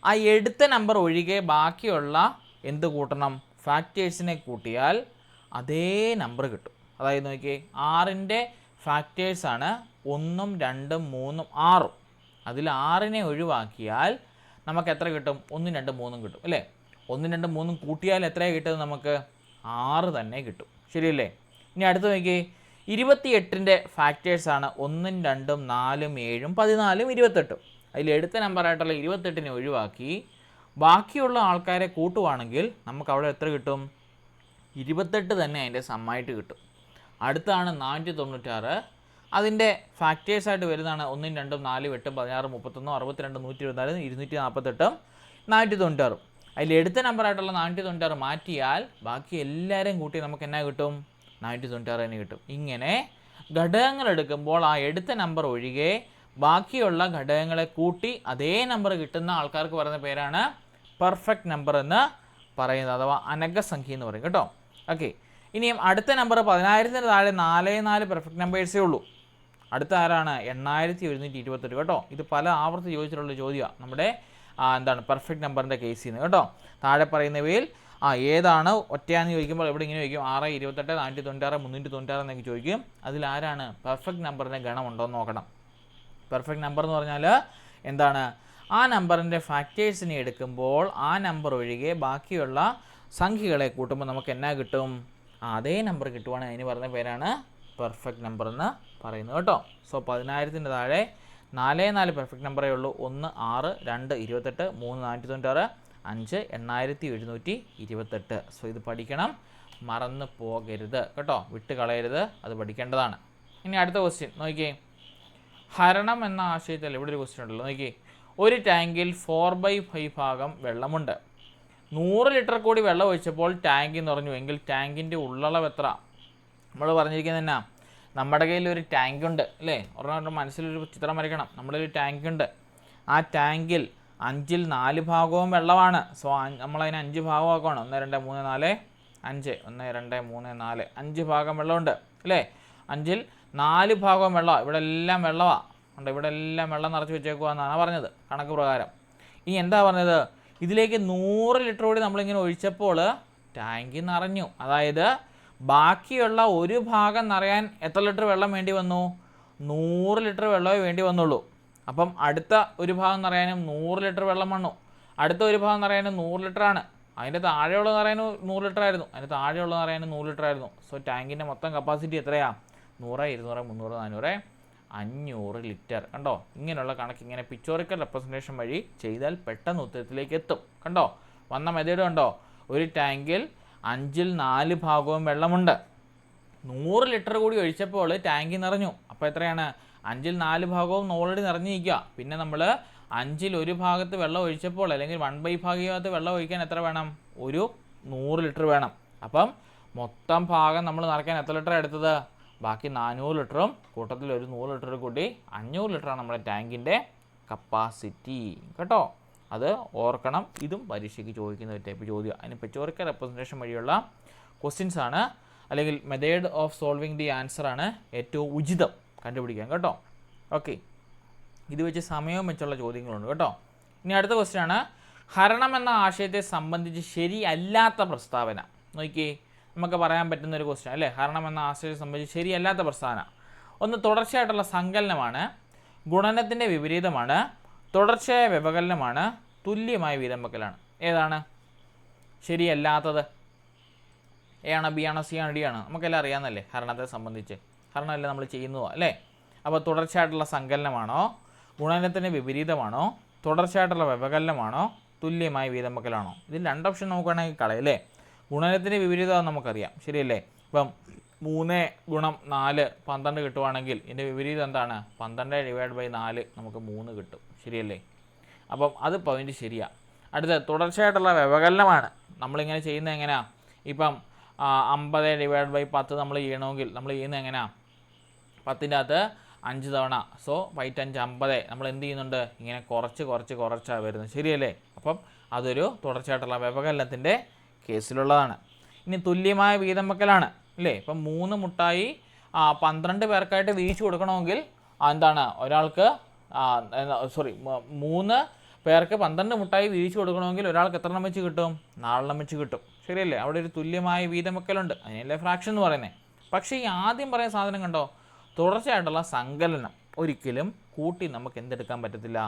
ആ എടുത്ത നമ്പർ ഒഴികെ ബാക്കിയുള്ള എന്ത് കൂട്ടണം? ഫാക്ടേഴ്സിനെ കൂട്ടിയാൽ അതേ നമ്പർ കിട്ടും. അതായത് നോക്കിയേ ആറിന്റെ ഫാക്ടേഴ്സാണ് ഒന്നും രണ്ടും മൂന്നും ആറും. അതിൽ ആറിനെ ഒഴിവാക്കിയാൽ നമുക്ക് എത്ര കിട്ടും? ഒന്നും രണ്ടും മൂന്നും കിട്ടും അല്ലേ? ഒന്നും രണ്ടും മൂന്നും കൂട്ടിയാൽ എത്രയാണ് കിട്ടുന്നത് നമുക്ക്? ആറ് തന്നെ കിട്ടും. ശരിയല്ലേ? ഇനി അടുത്ത് നോക്കിയേ ഇരുപത്തിയെട്ടിന്റെ ഫാക്ടേഴ്സാണ് ഒന്നും രണ്ടും നാലും ഏഴും പതിനാലും ഇരുപത്തെട്ടും. അതിൽ എടുത്ത നമ്പറായിട്ടുള്ള ഇരുപത്തെട്ടിനെ ഒഴിവാക്കി ബാക്കിയുള്ള ആൾക്കാരെ കൂട്ടുവാണെങ്കിൽ നമുക്ക് അവിടെ എത്ര കിട്ടും? ഇരുപത്തെട്ട് തന്നെ അതിന്റെ സമ്മായിട്ട് കിട്ടും. അടുത്താണ് നാനൂറ്റി തൊണ്ണൂറ്റാറ് അതിന്റെ ഫാക്ടേഴ്സായിട്ട് വരുന്നതാണ് ഒന്നും രണ്ടും നാലും എട്ടും പതിനാറ് മുപ്പത്തൊന്നും അറുപത്തിരണ്ട് നൂറ്റി ഇരുപത്തിനാല് ഇരുന്നൂറ്റി നാൽപ്പത്തെട്ടും നാനൂറ്റി തൊണ്ണൂറ്റാറും അതിൽ എടുത്ത നമ്പറായിട്ടുള്ള നാനൂറ്റി തൊണ്ണൂറ്റാറ് മാറ്റിയാൽ ബാക്കി എല്ലാവരെയും കൂട്ടി നമുക്ക് എന്നാ കിട്ടും? നാനൂറ്റി തൊണ്ണൂറ്റാറ് തന്നെ കിട്ടും. ഇങ്ങനെ ഘടകങ്ങൾ എടുക്കുമ്പോൾ ആ എടുത്ത നമ്പർ ഒഴികെ ബാക്കിയുള്ള ഘടകങ്ങളെ കൂട്ടി അതേ നമ്പർ കിട്ടുന്ന ആൾക്കാർക്ക് പറയുന്ന പേരാണ് പെർഫെക്റ്റ് നമ്പർ എന്ന് പറയുന്നത്. അഥവാ അനഗസംഖ്യ എന്ന് പറയും. കേട്ടോ? ഓക്കെ ഇനിയും അടുത്ത നമ്പർ പതിനായിരത്തിന് താഴെ നാല് നാല് പെർഫെക്റ്റ് നമ്പേഴ്സേ ഉള്ളൂ. അടുത്ത ആരാണ്? എണ്ണായിരത്തി ഒരുന്നൂറ്റി ഇരുപത്തെട്ട് കേട്ടോ. ഇത് പല ആവർത്തി ചോദിച്ചിട്ടുള്ള ചോദ്യമാണ് നമ്മുടെ എന്താണ് പെർഫെക്റ്റ് നമ്പറിന്റെ കേസിൽ നിന്ന് കേട്ടോ. താഴെ പറയുന്നവയിൽ ആ ഏതാണ് ഒറ്റയാന്ന് ചോദിക്കുമ്പോൾ എവിടെ ഇങ്ങനെ ചോദിക്കും? ആറ് ഇരുപത്തെട്ട് നാനൂറ്റി തൊണ്ണൂറ്റാറ് മുന്നൂറ്റി തൊണ്ണൂറ്റാറ് എന്നൊക്കെ ചോദിക്കും. അതിൽ ആരാണ് പെർഫെക്റ്റ് നമ്പറിന്റെ ഗണമുണ്ടോയെന്ന് നോക്കണം. പെർഫെക്റ്റ് നമ്പർ എന്ന് പറഞ്ഞാൽ എന്താണ്? ആ നമ്പറിന്റെ ഫാക്ടേഴ്സിനെ എടുക്കുമ്പോൾ ആ നമ്പർ ഒഴികെ ബാക്കിയുള്ള സംഖ്യകളെ കൂട്ടുമ്പോൾ നമുക്ക് എന്നാ കിട്ടും? അതേ നമ്പർ കിട്ടുവാണെങ്കിൽ അതിന് പറയുന്ന പേരാണ് പെർഫെക്റ്റ് നമ്പർ എന്ന് പറയുന്നത് കേട്ടോ. സോ പതിനായിരത്തിന്റെ താഴെ നാല് നാല് പെർഫെക്റ്റ് നമ്പറേ ഉള്ളൂ ഒന്ന് ആറ് രണ്ട് ഇരുപത്തെട്ട് മൂന്ന് നാനൂറ്റി തൊണ്ണൂറ്റാറ് അഞ്ച് എണ്ണായിരത്തി എഴുന്നൂറ്റി ഇരുപത്തെട്ട്. സോ ഇത് പഠിക്കണം. മറന്നു പോകരുത് കേട്ടോ. വിട്ട് കളയരുത്. അത് പഠിക്കേണ്ടതാണ്. ഇനി അടുത്ത ക്വസ്റ്റ്യൻ നോക്കിയേ. ഹരണം എന്ന ആശയത്തിൽ ഇവിടെ ഒരു ക്വസ്റ്റ്യൻ ഉണ്ടല്ലോ. നോക്കി ഒരു ടാങ്കിൽ ഫോർ ബൈ ഫൈവ് ഭാഗം വെള്ളമുണ്ട്. നൂറ് ലിറ്റർ കൂടി വെള്ളം ഒഴിച്ചപ്പോൾ ടാങ്ക് നിറഞ്ഞു എങ്കിൽ ടാങ്കിന്റെ ഉള്ളളവ് എത്ര? നമ്മൾ പറഞ്ഞിരിക്കുന്നത് എന്നാ നമ്മുടെ കയ്യിൽ ഒരു ടാങ്ക് ഉണ്ട് അല്ലേ? ഒരെണ്ണം മനസ്സിലൊരു ചിത്രം വരയ്ക്കണം. നമ്മുടെ ഒരു ടാങ്ക് ഉണ്ട്. ആ ടാങ്കിൽ അഞ്ചിൽ നാല് ഭാഗവും വെള്ളമാണ്. സോ നമ്മളതിന് അഞ്ച് ഭാഗമാക്കണം ഒന്ന് രണ്ട് മൂന്ന് നാല് അഞ്ച്. ഒന്ന് രണ്ട് മൂന്ന് നാല്. അഞ്ച് ഭാഗം വെള്ളമുണ്ട് അല്ലേ? അഞ്ചിൽ നാല് ഭാഗവും വെള്ളമാണ് ഇവിടെ എല്ലാം വെള്ളമാണ് ഉണ്ട് ഇവിടെ എല്ലാം വെള്ളം നിറച്ച് വെച്ചേക്കുക എന്നാണ് പറഞ്ഞത്. കണക്ക് പ്രകാരം. ഇനി എന്താ പറഞ്ഞത്? ഇതിലേക്ക് നൂറ് ലിറ്റർ കൂടി നമ്മളിങ്ങനെ ഒഴിച്ചപ്പോൾ ടാങ്ക് നിറഞ്ഞു. അതായത് ബാക്കിയുള്ള ഒരു ഭാഗം നിറയാൻ എത്ര ലിറ്റർ വെള്ളം വേണ്ടി വന്നു? നൂറ് ലിറ്റർ വെള്ളമേ വേണ്ടി വന്നുള്ളൂ. അപ്പം അടുത്ത ഒരു ഭാഗം നിറയാനും നൂറ് ലിറ്റർ വെള്ളം വന്നു. അടുത്ത ഒരു ഭാഗം നിറയാനും നൂറ് ലിറ്റർ ആണ്. അതിന്റെ താഴെയുള്ള നിറയാനും നൂറ് ലിറ്റർ ആയിരുന്നു. അതിന്റെ താഴെയുള്ള നിറയാനും നൂറ് ലിറ്റർ ആയിരുന്നു. സോ ടാങ്കിന്റെ മൊത്തം കപ്പാസിറ്റി എത്രയാണ് നൂറ് ഇരുന്നൂറ് മുന്നൂറ് നാനൂറ്. അഞ്ഞൂറ് ലിറ്റർ. കണ്ടോ? ഇങ്ങനെയുള്ള കണക്ക് ഇങ്ങനെ പിച്ചോറിക്കൽ റെപ്രസെന്റേഷൻ വഴി ചെയ്താൽ പെട്ടെന്ന് ഉത്തരത്തിലേക്ക് എത്തും. കണ്ടോ? വന്ന മെതേഡ് കണ്ടോ? ഒരു ടാങ്കിൽ അഞ്ചിൽ നാല് ഭാഗവും വെള്ളമുണ്ട്. നൂറ് ലിറ്റർ കൂടി ഒഴിച്ചപ്പോൾ ടാങ്കി നിറഞ്ഞു. അപ്പോൾ എത്രയാണ്? അഞ്ചിൽ നാല് ഭാഗവും ഓൾറെഡി നിറഞ്ഞിരിക്കുക. പിന്നെ നമ്മൾ അഞ്ചിൽ ഒരു ഭാഗത്ത് വെള്ളം ഒഴിച്ചപ്പോൾ അല്ലെങ്കിൽ വൺ ബൈ ഭാഗത്ത് വെള്ളം ഒഴിക്കാൻ എത്ര വേണം? ഒരു നൂറ് ലിറ്റർ വേണം. അപ്പം മൊത്തം ഭാഗം നമ്മൾ നിറയ്ക്കാൻ എത്ര ലിറ്റർ എടുത്തത്? ബാക്കി നാനൂറ് ലിറ്ററും കൂട്ടത്തിൽ ഒരു നൂറ് ലിറ്റർ കൂട്ടി അഞ്ഞൂറ് ലിറ്ററാണ് നമ്മുടെ ടാങ്കിന്റെ കപ്പാസിറ്റി. കേട്ടോ? അത് ഓർക്കണം. ഇതും പരീക്ഷയ്ക്ക് ചോദിക്കുന്ന ഒരു ടൈപ്പ് ചോദ്യം. അതിന് പെച്ചോറിക്കൽ റെപ്രസെന്റേഷൻ വഴിയുള്ള ക്വസ്റ്റ്യൻസ് ആണ്. അല്ലെങ്കിൽ method of solving the answer ആണ് ഏറ്റവും ഉചിതം കണ്ടുപിടിക്കാൻ. കേട്ടോ? ഓക്കെ ഇത് വെച്ച് സമയവും വെച്ചുള്ള ചോദ്യങ്ങളുണ്ട്. കേട്ടോ? ഇനി അടുത്ത ക്വസ്റ്റ്യൻ ആണ്. ഹരണം എന്ന ആശയത്തെ സംബന്ധിച്ച് ശരിയല്ലാത്ത പ്രസ്താവന. നോക്കിയേ. നമുക്ക് പറയാൻ പറ്റുന്ന ഒരു ക്വസ്റ്റ്യൻ അല്ലേ? ഹരണം എന്ന ആശയം സംബന്ധിച്ച് ശരിയല്ലാത്ത പ്രസ്താവന. ഒന്ന് തുടർച്ചയായിട്ടുള്ള സങ്കലനമാണ് ഗുണനത്തിന്റെ വിപരീതമാണ് തുടർച്ചയായ വ്യവകലനമാണ് തുല്യമായ വീതം വെക്കലാണ് ഏതാണ്? ശരിയല്ലാത്തത്. എ ആണോ ബി ആണോ സി ആണോ ഡി ആണോ? നമുക്കെല്ലാം അറിയാമെന്നല്ലേ ഹരണത്തെ സംബന്ധിച്ച്. ഹരണമല്ലേ നമ്മൾ ചെയ്യുന്നതോ അല്ലേ? അപ്പോൾ തുടർച്ചയായിട്ടുള്ള സങ്കലനമാണോ ഗുണനത്തിന് വിപരീതമാണോ തുടർച്ചയായിട്ടുള്ള വ്യവകലനമാണോ തുല്യമായ വീതം വെക്കലാണോ ഇതിൽ രണ്ട് ഓപ്ഷൻ നമുക്ക് വേണമെങ്കിൽ കളയല്ലേ ഗുണനത്തിന് വിപരീതം നമുക്കറിയാം. ശരിയല്ലേ? ഇപ്പം മൂന്ന് ഗുണം നാല് പന്ത്രണ്ട് കിട്ടുവാണെങ്കിൽ ഇതിന്റെ വിപരീതം എന്താണ്? പന്ത്രണ്ട് ഡിവൈഡ് ബൈ നാല് നമുക്ക് മൂന്ന് കിട്ടും. ശരിയല്ലേ? അപ്പം അത് പോയിന്റ് ശരിയാണ് അടുത്ത തുടർച്ചയായിട്ടുള്ള വ്യവകലനമാണ്. നമ്മളിങ്ങനെ ചെയ്യുന്നത് എങ്ങനെയാണ് ഇപ്പം അമ്പത് ഡിവൈഡ് ബൈ പത്ത് നമ്മൾ ചെയ്യണമെങ്കിൽ നമ്മൾ ചെയ്യുന്നത് എങ്ങനെയാ? പത്തിന്റെ അകത്ത് അഞ്ച് തവണ. സോ വൈറ്റ് അഞ്ച് അമ്പത്. നമ്മൾ എന്ത് ചെയ്യുന്നുണ്ട്? ഇങ്ങനെ കുറച്ച് കുറച്ച് കുറച്ചാണ് വരുന്നത്. ശരിയല്ലേ? അപ്പം അതൊരു തുടർച്ചയായിട്ടുള്ള വ്യവകലനത്തിന്റെ കേസിലുള്ളതാണ്. ഇനി തുല്യമായ വീതം വെക്കലാണ് അല്ലേ? ഇപ്പം മൂന്ന് മുട്ടായി പന്ത്രണ്ട് പേർക്കായിട്ട് വീതിച്ചു കൊടുക്കണമെങ്കിൽ എന്താണ്? ഒരാൾക്ക് സോറി മൂന്ന് പേർക്ക് പന്ത്രണ്ട് മുട്ടായി വീതിച്ചു കൊടുക്കണമെങ്കിൽ ഒരാൾക്ക് എത്ര എണ്ണം വെച്ച് കിട്ടും? നാലെണ്ണം വെച്ച് കിട്ടും. ശരിയല്ലേ? അവിടെ ഒരു തുല്യമായ വീതം വെക്കലുണ്ട്. അതിനല്ലേ ഫ്രാക്ഷൻ എന്ന് പറയുന്നത് പക്ഷേ ഈ ആദ്യം പറയുന്ന സാധനം കണ്ടോ? തുടർച്ചയായിട്ടുള്ള സങ്കലനം ഒരിക്കലും കൂട്ടി നമുക്ക് എന്തെടുക്കാൻ പറ്റത്തില്ല.